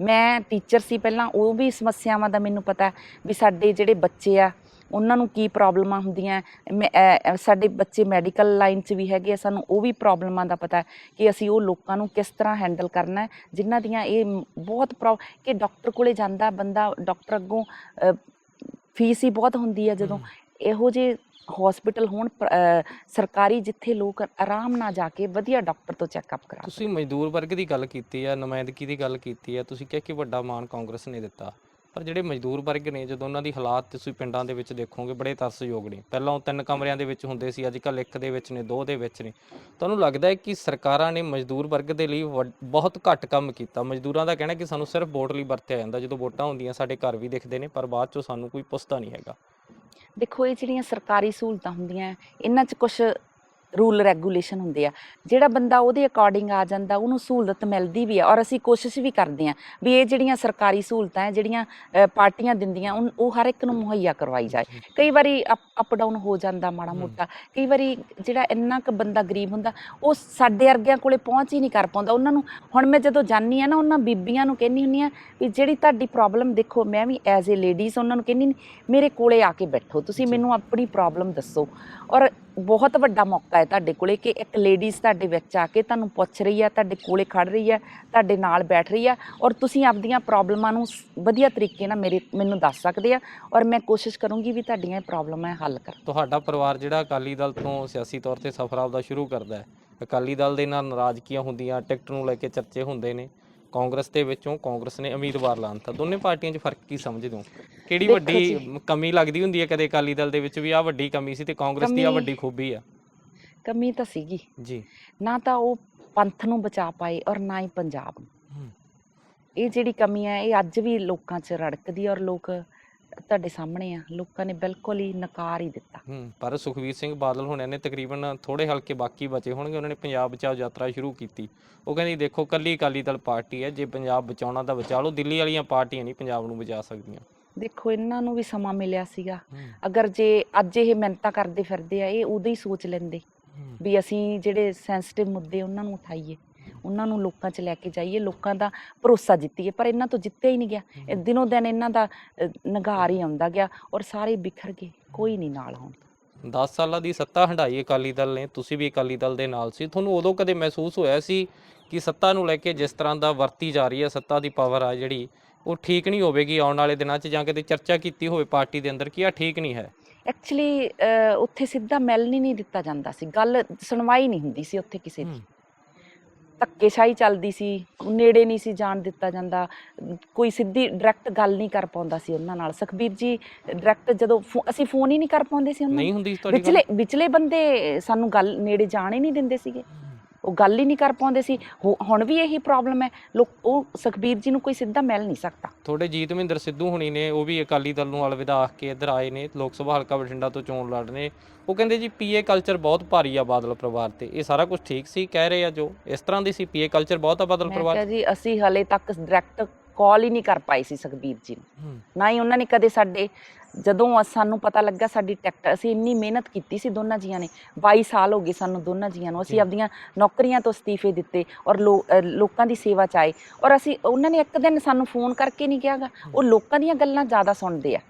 ਮੈਂ ਟੀਚਰ ਸੀ ਪਹਿਲਾਂ ਉਹ ਵੀ ਸਮੱਸਿਆਵਾਂ ਦਾ ਮੈਨੂੰ ਪਤਾ ਵੀ ਸਾਡੇ ਜਿਹੜੇ ਬੱਚੇ ਆ ਉਹਨਾਂ ਨੂੰ ਕੀ ਪ੍ਰੋਬਲਮਾਂ ਹੁੰਦੀਆਂ ਸਾਡੇ ਬੱਚੇ ਮੈਡੀਕਲ ਲਾਈਨ 'ਚ ਵੀ ਹੈਗੇ ਆ ਸਾਨੂੰ ਉਹ ਵੀ ਪ੍ਰੋਬਲਮਾਂ ਦਾ ਪਤਾ ਕਿ ਅਸੀਂ ਉਹ ਲੋਕਾਂ ਨੂੰ ਕਿਸ ਤਰ੍ਹਾਂ ਹੈਂਡਲ ਕਰਨਾ ਜਿਨ੍ਹਾਂ ਦੀਆਂ ਇਹ ਬਹੁਤ ਪ੍ਰੋ ਕਿ ਡਾਕਟਰ ਕੋਲੇ ਜਾਂਦਾ ਬੰਦਾ ਡਾਕਟਰ ਅੱਗੋਂ ਫੀਸ ਹੀ ਬਹੁਤ ਹੁੰਦੀ ਹੈ ਜਦੋਂ। ਇਹੋ ਜਿਹੇ ਹਸਪੀਟਲ ਹੋਣ ਸਰਕਾਰੀ ਜਿੱਥੇ ਲੋਕ ਆਰਾਮ ਨਾਲ ਜਾ ਕੇ ਵਧੀਆ ਡਾਕਟਰ ਤੋਂ ਚੈੱਕਅਪ ਕਰਾ ਤੁਸੀਂ ਮਜ਼ਦੂਰ ਵਰਗ ਦੀ ਗੱਲ ਕੀਤੀ ਆ, ਨੁਮਾਇੰਦਗੀ ਦੀ ਗੱਲ ਕੀਤੀ ਆ, ਤੁਸੀਂ ਕਿਹਾ ਕਿ ਵੱਡਾ ਮਾਣ ਕਾਂਗਰਸ ਨੇ ਦਿੱਤਾ। ਪਰ ਜਿਹੜੇ ਮਜ਼ਦੂਰ ਵਰਗ ਨੇ, ਜਦੋਂ ਉਹਨਾਂ ਦੀ ਹਾਲਾਤ ਤੁਸੀਂ ਪਿੰਡਾਂ ਦੇ ਵਿੱਚ ਦੇਖੋਗੇ, ਬੜੇ ਤਰਸਯੋਗ ਨੇ। ਪਹਿਲਾਂ ਉਹ ਤਿੰਨ ਕਮਰਿਆਂ ਦੇ ਵਿੱਚ ਹੁੰਦੇ ਸੀ, ਅੱਜ ਕੱਲ ਇੱਕ ਦੇ ਵਿੱਚ ਨੇ, ਦੋ ਦੇ ਵਿੱਚ ਨੇ। ਤੁਹਾਨੂੰ ਲੱਗਦਾ ਹੈ ਕਿ ਸਰਕਾਰਾਂ ਨੇ ਮਜ਼ਦੂਰ ਵਰਗ ਦੇ ਲਈ ਵੱਡ- ਬਹੁਤ ਘੱਟ ਕੰਮ ਕੀਤਾ? ਮਜ਼ਦੂਰਾਂ ਦਾ ਕਹਿਣਾ ਕਿ ਸਾਨੂੰ ਸਿਰਫ ਵੋਟ ਲਈ ਵਰਤਿਆ ਜਾਂਦਾ, ਜਦੋਂ ਵੋਟਾਂ ਹੁੰਦੀਆਂ, ਸਾਡੇ ਘਰ ਵੀ ਦਿਖਦੇ ਨੇ, ਪਰ ਬਾਅਦ ਚੋਂ ਸਾਨੂੰ ਕੋਈ ਪੁੱਛਦਾ ਨਹੀਂ ਹੈਗਾ। ਦੇਖੋ ਇਹ ਜਿਹੜੀਆਂ ਸਰਕਾਰੀ ਸਹੂਲਤਾਂ ਹੁੰਦੀਆਂ ਇਹਨਾਂ 'ਚ ਕੁਝ ਰੂਲ ਰੈਗੂਲੇਸ਼ਨ ਹੁੰਦੇ ਆ। ਜਿਹੜਾ ਬੰਦਾ ਉਹਦੇ ਅਕੋਰਡਿੰਗ ਆ ਜਾਂਦਾ ਉਹਨੂੰ ਸਹੂਲਤ ਮਿਲਦੀ ਵੀ ਆ ਔਰ ਅਸੀਂ ਕੋਸ਼ਿਸ਼ ਵੀ ਕਰਦੇ ਆ ਵੀ ਇਹ ਜਿਹੜੀਆਂ ਸਰਕਾਰੀ ਸਹੂਲਤਾਂ ਹੈ ਜਿਹੜੀਆਂ ਪਾਰਟੀਆਂ ਦਿੰਦੀਆਂ ਉਨ- ਉਹ ਹਰ ਇੱਕ ਨੂੰ ਮੁਹੱਈਆ ਕਰਵਾਈ ਜਾਏ। ਕਈ ਵਾਰੀ ਅਪ ਡਾਊਨ ਹੋ ਜਾਂਦਾ ਮਾੜਾ। ਮੋਟਾ। ਕਈ ਵਾਰੀ ਜਿਹੜਾ ਇੰਨਾ ਕੁ ਬੰਦਾ ਗਰੀਬ ਹੁੰਦਾ ਉਹ ਸਾਡੇ ਵਰਗਿਆਂ ਕੋਲੇ ਪਹੁੰਚ ਹੀ ਨਹੀਂ ਕਰ ਪਾਉਂਦਾ। ਉਹਨਾਂ ਨੂੰ ਹੁਣ ਮੈਂ ਜਦੋਂ ਜਾਨੀ ਆ ਨਾ ਉਹਨਾਂ ਬੀਬੀਆਂ ਨੂੰ ਕਹਿੰਨੀ ਹੁੰਨੀ ਆ ਵੀ ਜਿਹੜੀ ਤੁਹਾਡੀ ਪ੍ਰੋਬਲਮ ਦੇਖੋ ਮੈਂ ਵੀ ਐਜ਼ ਅ ਲੇਡੀਜ਼ ਉਹਨਾਂ ਨੂੰ ਕਹਿੰਨੀ ਮੇਰੇ ਕੋਲੇ ਆ ਕੇ ਬੈਠੋ ਤੁਸੀਂ। ਮੈਨੂੰ ਆਪਣੀ ਪ੍ਰੋਬਲਮ ਦੱਸੋ। ਔਰ ਬਹੁਤ ਵੱਡਾ ਮੌਕਾ ਹੈ ਤੁਹਾਡੇ ਕੋਲੇ ਕਿ ਇੱਕ ਲੇਡੀਜ਼ ਤੁਹਾਡੇ ਵਿੱਚ ਆ ਕੇ ਤੁਹਾਨੂੰ ਪੁੱਛ ਰਹੀ ਹੈ ਤੁਹਾਡੇ ਕੋਲੇ ਖੜ ਰਹੀ ਹੈ ਤੁਹਾਡੇ ਨਾਲ ਬੈਠ ਰਹੀ ਹੈ ਔਰ ਤੁਸੀਂ ਆਪਦੀਆਂ ਪ੍ਰੋਬਲਮਾਂ ਨੂੰ ਵਧੀਆ ਤਰੀਕੇ ਨਾਲ ਮੇਰੇ, ਮੈਨੂੰ ਦੱਸ ਸਕਦੇ ਆ ਔਰ ਮੈਂ ਕੋਸ਼ਿਸ਼ ਕਰੂੰਗੀ ਵੀ ਤੁਹਾਡੀਆਂ ਇਹ ਪ੍ਰੋਬਲਮਾਂ ਹੱਲ ਕਰਾਂ। ਤੁਹਾਡਾ ਪਰਿਵਾਰ ਜਿਹੜਾ ਅਕਾਲੀ ਦਲ ਤੋਂ ਸਿਆਸੀ ਤੌਰ ਤੇ ਸਫ਼ਰ ਆਪਦਾ ਸ਼ੁਰੂ ਕਰਦਾ ਹੈ। ਅਕਾਲੀ ਦਲ ਦੇ ਨਾਲ ਨਾਰਾਜ਼ਗੀਆਂ ਹੁੰਦੀਆਂ, ਟਿਕਟ ਨੂੰ ਲੈ ਕੇ ਚਰਚੇ ਹੁੰਦੇ ਨੇ। ਕਾਂਗਰਸ ਦੇ ਵਿੱਚੋਂ ਕਾਂਗਰਸ ਨੇ ਉਮੀਦਵਾਰ ਲਾਣਤਾ ਦੋਨੇ ਪਾਰਟੀਆਂ 'ਚ ਫ਼ਰਕ ਕੀ ਸਮਝਦੇ ਹੋ? ਕਿਹੜੀ ਵੱਡੀ। ਕਮੀ ਲੱਗਦੀ ਹੁੰਦੀ ਹੈ ਕਦੇ ਅਕਾਲੀ ਦਲ ਦੇ ਵਿੱਚ ਵੀ ਆ ਵੱਡੀ ਕਮੀ ਸੀ ਤੇ ਕਾਂਗਰਸ ਦੀ ਆ ਵੱਡੀ ਖੂਬੀ ਆ? ਕਮੀ ਤਾਂ ਸੀਗੀ। ਜੀ। ਨਾ ਤਾਂ ਉਹ ਪੰਥ ਨੂੰ ਬਚਾ ਪਾਏ ਔਰ ਨਾ ਹੀ ਪੰਜਾਬ ਨੂੰ। ਇਹ ਜਿਹੜੀ ਕਮੀ ਹੈ ਇਹ ਅੱਜ ਵੀ ਲੋਕਾਂ 'ਚ ਰੜਕਦੀ ਔਰ ਲੋਕ ਤੁਹਾਡੇ ਸਾਹਮਣੇ ਆ ਲੋਕਾਂ ਨੇ ਬਿਲਕੁਲ ਹੀ ਨਕਾਰ ਹੀ ਦਿੱਤਾ। ਹੂੰ ਪਰ ਸੁਖਵੀਰ ਸਿੰਘ ਬਾਦਲ ਹੋਣਿਆਂ ਨੇ ਤਕਰੀਬਨ ਥੋੜੇ ਹਲਕੇ ਬਾਕੀ ਬਚੇ ਹੋਣਗੇ ਉਹਨਾਂ ਨੇ ਪੰਜਾਬ ਬਚਾਓ ਯਾਤਰਾ ਸ਼ੁਰੂ ਕੀਤੀ। ਉਹ ਕਹਿੰਦੀ ਦੇਖੋ ਕੱਲੀ ਅਕਾਲੀ ਦਲ ਪਾਰਟੀ ਹੈ ਜੇ ਪੰਜਾਬ ਬਚਾਉਣਾ ਤਾਂ ਬਚਾ ਲਓ ਦਿੱਲੀ ਵਾਲੀਆਂ ਪਾਰਟੀਆਂ ਨਹੀਂ ਪੰਜਾਬ ਨੂੰ ਬਚਾ ਸਕਦੀਆਂ। ਦੇਖੋ ਇਹਨਾਂ ਨੂੰ ਵੀ ਸਮਾਂ ਮਿਲਿਆ ਸੀਗਾ। ਅਗਰ ਜੇ ਅੱਜ ਇਹ ਮਿਹਨਤਾਂ ਕਰਦੇ ਫਿਰਦੇ ਆ ਇਹ ਉਦੋਂ ਹੀ ਸੋਚ ਲੈਂਦੇ ਵੀ ਅਸੀਂ ਜਿਹੜੇ ਸੈਂਸਿਟਿਵ ਮੁੱਦੇ ਉਹਨਾਂ ਨੂੰ ਉਠਾਈਏ। ਉਹਨਾਂ ਨੂੰ ਲੋਕਾਂ 'ਚ ਲੈ ਕੇ ਜਾਈਏ ਲੋਕਾਂ ਦਾ ਭਰੋਸਾ ਜਿੱਤੀਏ ਪਰ ਇਹਨਾਂ ਤੋਂ ਜਿੱਤਿਆ ਹੀ ਨਹੀਂ ਗਿਆ। ਇਹ ਦਿਨੋਂ ਦਿਨ ਇਹਨਾਂ ਦਾ ਅ, ਨਿਘਾਰ ਹੀ ਆਉਂਦਾ ਗਿਆ ਔਰ ਸਾਰੇ ਬਿਖਰ ਗਏ ਕੋਈ ਨਹੀਂ ਨਾਲ ਹੁਣ 10 ਸਾਲਾਂ ਦੀ ਸੱਤਾ ਹੰਢਾਈ ਅਕਾਲੀ ਦਲ ਨੇ ਤੁਸੀਂ ਵੀ ਅਕਾਲੀ ਦਲ ਦੇ ਨਾਲ ਸੀ। ਤੁਹਾਨੂੰ ਉਦੋਂ ਕਦੇ ਮਹਿਸੂਸ ਹੋਇਆ ਸੀ ਕਿ ਸੱਤਾ ਨੂੰ ਲੈ ਕੇ ਜਿਸ ਤਰ੍ਹਾਂ ਦਾ ਵਰਤੀ ਜਾ ਰਹੀ ਹੈ ਸੱਤਾ ਦੀ ਪਾਵਰ ਆ ਜਿਹੜੀ ਉਹ ਠੀਕ ਨਹੀਂ ਹੋਵੇਗੀ ਆਉਣ ਵਾਲੇ ਦਿਨਾਂ 'ਚ ਜਾਂ ਕਿਤੇ ਚਰਚਾ ਕੀਤੀ ਹੋਵੇ ਪਾਰਟੀ ਦੇ ਅੰਦਰ ਕਿ ਆ ਠੀਕ ਨਹੀਂ ਹੈ? ਐਕਚੁਅਲੀ ਉੱਥੇ ਸਿੱਧਾ ਮਿਲਣ ਹੀ ਨਹੀਂ ਦਿੱਤਾ ਜਾਂਦਾ ਸੀ। ਗੱਲ ਸੁਣਵਾਈ ਨਹੀਂ ਹੁੰਦੀ ਸੀ ਉੱਥੇ ਕਿਸੇ ਦੀ। ਧੱਕੇਸ਼ਾਹੀ ਚੱਲਦੀ ਸੀ ਨੇੜੇ ਨਹੀਂ ਸੀ ਜਾਣ ਦਿੱਤਾ ਜਾਂਦਾ ਕੋਈ ਸਿੱਧੀ ਡਾਇਰੈਕਟ ਗੱਲ ਨਹੀਂ ਕਰ ਪਾਉਂਦਾ ਸੀ ਉਹਨਾਂ ਨਾਲ। ਸੁਖਬੀਰ ਜੀ ਡਾਇਰੈਕਟ ਜਦੋਂ ਫੋ- ਅਸੀਂ ਫੋਨ ਹੀ ਨਹੀਂ ਕਰ ਪਾਉਂਦੇ ਸੀ ਉਹਨਾਂ ਨਹੀਂ ਨਾਲ ਹੁੰਦੀ ਸੀ ਤੁਹਾਡੀ ਗੱਲ? ਵਿਚਲੇ ਵਿਚਲੇ ਬੰਦੇ ਸਾਨੂੰ ਗੱਲ ਨੇੜੇ ਜਾਣ ਹੀ ਨਹੀਂ ਦਿੰਦੇ ਸੀਗੇ। ਉਹ ਗੱਲ ਹੀ ਨਹੀਂ ਕਰ ਪਾਉਂਦੇ ਸੀ। ਹੁਣ ਵੀ ਇਹੀ ਪ੍ਰੋਬਲਮ ਹੈ। ਲੋਕ ਉਹ ਸੁਖਬੀਰ ਜੀ ਨੂੰ ਕੋਈ ਸਿੱਧਾ ਮਿਲ ਨਹੀਂ ਸਕਦਾ। ਤੁਹਾਡੇ ਜੀਤ ਮਹਿੰਦਰ ਸਿੱਧੂ ਹੁਣੀ ਨੇ ਉਹ ਵੀ ਅਕਾਲੀ ਦਲ ਨੂੰ ਅਲਵਿਦਾ ਆਖ ਕੇ ਇੱਧਰ ਆਏ ਨੇ ਲੋਕ ਸਭਾ ਹਲਕਾ ਬਠਿੰਡਾ ਤੋਂ ਚੋਣ ਲੜ ਰਹੇ ਉਹ ਕਹਿੰਦੇ ਜੀ ਪੀਏ ਕਲਚਰ ਬਹੁਤ ਭਾਰੀ ਆ ਬਾਦਲ ਪਰਿਵਾਰ ਤੇ। ਇਹ ਸਾਰਾ ਕੁਝ ਠੀਕ ਸੀ ਕਹਿ ਰਹੇ ਆ ਜੋ। ਇਸ ਤਰ੍ਹਾਂ ਦੀ ਸੀ ਪੀਏ ਕਲਚਰ ਬਹੁਤ ਆ ਬਾਦਲ ਮੈਂ ਪਰਿਵਾਰ ਕਿਹਾ ਜੀ ਅਸੀਂ ਹਲੇ ਤੱਕ ਡਾਇਰੈਕਟ ਕਾਲ ਹੀ ਨਹੀਂ ਕਰ ਪਾਈ ਸੀ ਸੁਖਬੀਰ ਜੀ ਨੂੰ। ਹੂੰ। ਨਾ ਹੀ ਉਹਨਾਂ ਨੇ ਕਦੇ ਸਾਡੇ ਜਦੋਂ ਸਾਨੂੰ ਪਤਾ ਲੱਗਾ ਸਾਡੀ ਟਿਕਟ ਅਸੀਂ ਇੰਨੀ ਮਿਹਨਤ ਕੀਤੀ ਸੀ ਦੋਨਾਂ ਜੀਆਂ ਨੇ। 22 ਸਾਲ ਹੋ ਗਏ ਸਾਨੂੰ ਦੋਨਾਂ ਜੀਆਂ ਨੂੰ। ਅਸੀਂ। ਆਪਦੀਆਂ ਨੌਕਰੀਆਂ ਤੋਂ ਅਸਤੀਫੇ ਦਿੱਤੇ ਔਰ ਲੋਕਾਂ ਦੀ ਸੇਵਾ ਚ ਆਏ। ਔਰ ਅਸੀਂ ਉਹਨਾਂ ਨੇ ਇੱਕ ਦਿਨ ਸਾਨੂੰ ਫੋਨ ਕਰਕੇ ਨਹੀਂ ਕਿਹਾਗਾ। ਉਹ ਲੋਕਾਂ ਦੀਆਂ ਗੱਲਾਂ ਜ਼ਿਆਦਾ ਸੁਣਦੇ ਆ।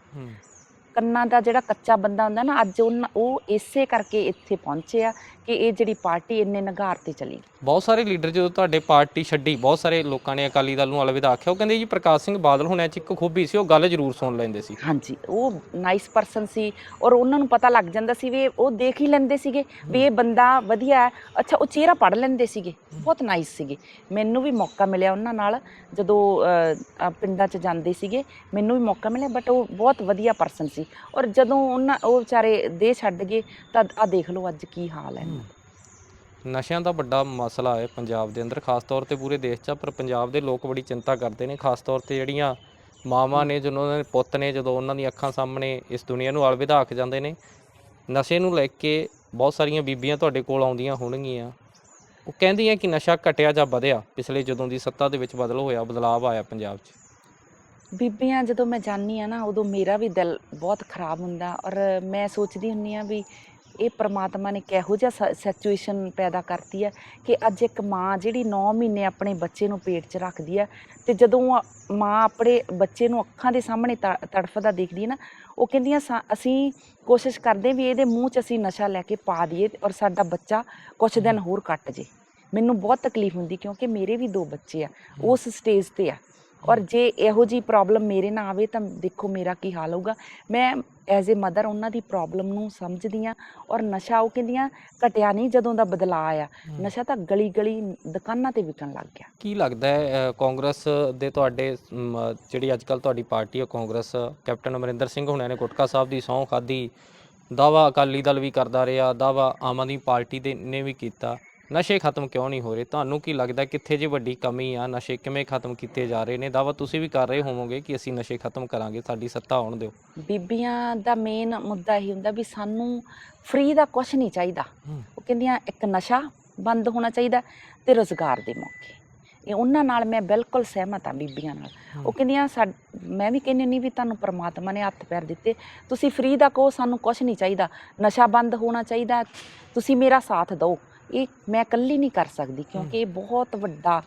ਕੰਨਾਂ ਦਾ ਜਿਹੜਾ ਕੱਚਾ ਬੰਦਾ ਹੁੰਦਾ ਨਾ ਅੱਜ ਉਹ ਇਸੇ ਕਰਕੇ ਇੱਥੇ ਪਹੁੰਚੇ ਆ ਕਿ ਇਹ ਜਿਹੜੀ ਪਾਰਟੀ ਇੰਨੇ ਨਗਾਰ ਤੇ ਚਲੀ। ਗਈ ਬਹੁਤ ਸਾਰੇ ਲੀਡਰ ਜਦੋਂ ਤੁਹਾਡੇ ਪਾਰਟੀ ਛੱਡੀ ਬਹੁਤ ਸਾਰੇ ਲੋਕਾਂ ਨੇ ਅਕਾਲੀ ਦਲ ਨੂੰ ਅਲਵਿਦਾ ਆਖਿਆ। ਉਹ ਕਹਿੰਦੇ ਜੀ ਪ੍ਰਕਾਸ਼ ਸਿੰਘ ਬਾਦਲ ਹੋਣਿਆਂ 'ਚ ਇੱਕ ਖੂਬੀ ਸੀ ਉਹ ਗੱਲ ਜ਼ਰੂਰ ਸੁਣ ਲੈਂਦੇ ਸੀ। ਹਾਂਜੀ ਉਹ ਨਾਈਸ ਪਰਸਨ ਸੀ ਔਰ ਉਹਨਾਂ ਨੂੰ ਪਤਾ ਲੱਗ ਜਾਂਦਾ ਸੀ ਵੀ ਇਹ- ਉਹ ਦੇਖ ਹੀ ਲੈਂਦੇ ਸੀਗੇ ਵੀ ਇਹ ਬੰਦਾ ਵਧੀਆ ਹੈ। ਅੱਛਾ ਉਹ ਚਿਹਰਾ ਪੜ ਲੈਂਦੇ ਸੀਗੇ ਬਹੁਤ ਨਾਈਸ ਸੀਗੇ। ਮੈਨੂੰ ਵੀ ਮੌਕਾ ਮਿਲਿਆ ਉਹਨਾਂ ਨਾਲ ਜਦੋਂ ਪਿੰਡਾਂ 'ਚ ਜਾਂਦੇ ਸੀਗੇ ਮੈਨੂੰ ਵੀ ਮੌਕਾ ਮਿਲਿਆ ਬਟ ਉਹ ਬਹੁਤ ਵਧੀਆ ਪਰਸਨ ਸੀ। ਔਰ ਜਦੋਂ ਉਹਨਾਂ ਉਹ ਵਿਚਾਰੇ ਦੇ ਛੱਡ ਗਏ ਤਾਂ ਆ ਦੇਖ ਲਓ ਅੱਜ ਕੀ ਹਾਲ ਹੈ। ਨਸ਼ਿਆਂ ਦਾ ਵੱਡਾ ਮਸਲਾ ਹੈ ਪੰਜਾਬ ਦੇ ਅੰਦਰ ਖਾਸ ਤੌਰ ਤੇ ਪੂਰੇ ਦੇਸ਼ 'ਚ ਆ, ਪਰ ਪੰਜਾਬ ਦੇ ਲੋਕ ਬੜੀ ਚਿੰਤਾ ਕਰਦੇ ਨੇ ਖਾਸ ਤੌਰ ਤੇ ਜਿਹੜੀਆਂ ਮਾਵਾਂ ਨੇ ਜਦੋਂ ਉਹਨਾਂ ਦੇ ਪੁੱਤ ਨੇ ਜਦੋਂ ਉਹਨਾਂ ਦੀਆਂ ਅੱਖਾਂ ਸਾਹਮਣੇ ਇਸ ਦੁਨੀਆ ਨੂੰ ਅਲਵਿਦਾ ਆਖ ਜਾਂਦੇ ਨੇ ਨਸ਼ੇ ਨੂੰ ਲੈ ਕੇ ਬਹੁਤ ਸਾਰੀਆਂ ਬੀਬੀਆਂ ਤੁਹਾਡੇ ਕੋਲ ਆਉਂਦੀਆਂ ਹੋਣਗੀਆਂ। ਉਹ ਕਹਿੰਦੀਆਂ ਕਿ ਨਸ਼ਾ ਘਟਿਆ ਜਾਂ ਵਧਿਆ ਪਿਛਲੇ ਜਦੋਂ ਦੀ ਸੱਤਾ ਦੇ ਵਿੱਚ ਬਦਲ ਹੋਇਆ ਬਦਲਾਅ ਆਇਆ ਪੰਜਾਬ 'ਚ। ਬੀਬੀਆਂ ਜਦੋਂ ਮੈਂ ਜਾਣੀ ਆ ਨਾ ਉਦੋਂ ਮੇਰਾ ਵੀ ਦਿਲ ਬਹੁਤ ਖਰਾਬ ਹੁੰਦਾ ਔਰ ਮੈਂ ਸੋਚਦੀ ਹੁੰਨੀ ਆ ਵੀ ਇਹ ਪ੍ਰਮਾਤਮਾ ਨੇ ਕਿਹੋ ਜਿਹਾ ਸਿਚੁਏਸ਼ਨ ਪੈਦਾ ਕਰਤੀ ਹੈ ਕਿ ਅੱਜ ਇੱਕ ਮਾਂ ਜਿਹੜੀ 9 ਮਹੀਨੇ ਆਪਣੇ ਬੱਚੇ ਨੂੰ ਪੇਟ 'ਚ ਰੱਖਦੀ ਹੈ ਤੇ ਜਦੋਂ ਮਾਂ ਆਪਣੇ ਬੱਚੇ ਨੂੰ ਅੱਖਾਂ ਦੇ ਸਾਹਮਣੇ ਤੜਫਦਾ ਦੇਖਦੀ ਹੈ ਨਾ ਉਹ ਕਹਿੰਦੀਆਂ ਅਸੀਂ ਕੋਸ਼ਿਸ਼ ਕਰਦੇ ਵੀ ਇਹਦੇ ਮੂੰਹ 'ਚ ਅਸੀਂ ਨਸ਼ਾ ਲੈ ਕੇ ਪਾ ਦਈਏ ਔਰ ਸਾਡਾ ਬੱਚਾ ਕੁਝ ਦਿਨ ਹੋਰ ਕੱਟ ਜੇ। ਮੈਨੂੰ ਬਹੁਤ ਤਕਲੀਫ ਹੁੰਦੀ ਕਿਉਂਕਿ ਮੇਰੇ ਵੀ ਦੋ ਬੱਚੇ ਆ ਉਸ ਸਟੇਜ ਤੇ ਆ। ਔਰ ਜੇ ਇਹੋ ਜੀ ਪ੍ਰੋਬਲਮ ਮੇਰੇ ਨਾਲ ਆਵੇ ਤਾਂ ਦੇਖੋ ਮੇਰਾ ਕੀ ਹਾਲ ਹੋਊਗਾ। ਮੈਂ ਐਜ਼ ਅ ਮਦਰ ਉਹਨਾਂ ਦੀ ਪ੍ਰੋਬਲਮ ਨੂੰ ਸਮਝਦੀ ਆ ਔਰ ਨਸ਼ਾ ਉਹ ਕਹਿੰਦੀਆਂ ਘਟਿਆ ਨਹੀਂ ਜਦੋਂ ਦਾ ਬਦਲਾਅ ਆਇਆ। ਨਸ਼ਾ ਤਾਂ ਗਲੀ ਗਲੀ ਦੁਕਾਨਾਂ ਤੇ ਵਿਕਣ ਲੱਗ ਗਿਆ। ਕੀ ਲੱਗਦਾ ਹੈ ਕਾਂਗਰਸ ਦੇ ਤੁਹਾਡੇ ਜਿਹੜੀ ਅੱਜ ਕੱਲ ਤੁਹਾਡੀ ਪਾਰਟੀ ਹੈ ਕਾਂਗਰਸ ਕੈਪਟਨ ਅਮਰਿੰਦਰ ਸਿੰਘ ਹੁਣਾਂ ਨੇ ਗੁਟਕਾ ਸਾਹਿਬ ਦੀ ਸਹੁੰ ਖਾਦੀ ਦਾਵਾ ਅਕਾਲੀ ਦਲ ਵੀ ਕਰਦਾ ਰਿਹਾ ਦਾਵਾ ਆਮ ਆਦਮੀ ਪਾਰਟੀ ਦੇ ਨੇ ਵੀ ਕੀਤਾ। ਨਸ਼ੇ ਖਤਮ ਕਿਉਂ ਨਹੀਂ ਹੋ ਰਹੇ? ਤੁਹਾਨੂੰ ਕੀ ਲੱਗਦਾ ਕਿੱਥੇ ਜੇ ਵੱਡੀ ਕਮੀ ਆ ਨਸ਼ੇ ਕਿਵੇਂ ਖਤਮ ਕੀਤੇ ਜਾ ਰਹੇ ਨੇ? ਦਾਵਾ ਤੁਸੀਂ ਵੀ ਕਰ ਰਹੇ ਹੋਵੋਗੇ ਕਿ ਅਸੀਂ ਨਸ਼ੇ ਖਤਮ ਕਰਾਂਗੇ ਸਾਡੀ ਸੱਤਾ ਆਉਣ ਦਿਓ। ਬੀਬੀਆਂ ਦਾ ਮੇਨ ਮੁੱਦਾ ਇਹ ਹੁੰਦਾ ਵੀ ਸਾਨੂੰ ਫ੍ਰੀ ਦਾ ਕੁਝ ਨਹੀਂ ਚਾਹੀਦਾ। ਹੂੰ। ਉਹ ਕਹਿੰਦੀਆਂ ਇੱਕ ਨਸ਼ਾ ਬੰਦ ਹੋਣਾ ਚਾਹੀਦਾ ਤੇ ਰੋਜ਼ਗਾਰ ਦੇ ਮੌਕੇ। ਇਹ ਉਹਨਾਂ ਨਾਲ ਮੈਂ ਬਿਲਕੁਲ ਸਹਿਮਤ ਹਾਂ ਬੀਬੀਆਂ ਨਾਲ। ਉਹ ਕਹਿੰਦੀਆਂ ਮੈਂ ਵੀ ਕਹਿੰਦੀ ਨਹੀਂ ਵੀ ਤੁਹਾਨੂੰ ਪ੍ਰਮਾਤਮਾ ਨੇ ਹੱਥ ਪੈਰ ਦਿੱਤੇ। ਤੁਸੀਂ ਫ੍ਰੀ ਦਾ ਕਹੋ ਸਾਨੂੰ ਕੁਝ ਨਹੀਂ ਚਾਹੀਦਾ। ਨਸ਼ਾ ਬੰਦ ਹੋਣਾ ਚਾਹੀਦਾ। ਤੁਸੀਂ ਮੇਰਾ ਸਾਥ ਦਿਓ। ਇਹ ਮੈਂ ਇਕੱਲੀ ਨਹੀਂ ਕਰ ਸਕਦੀ ਕਿਉਂਕਿ ਇਹ ਬਹੁਤ ਵੱਡਾ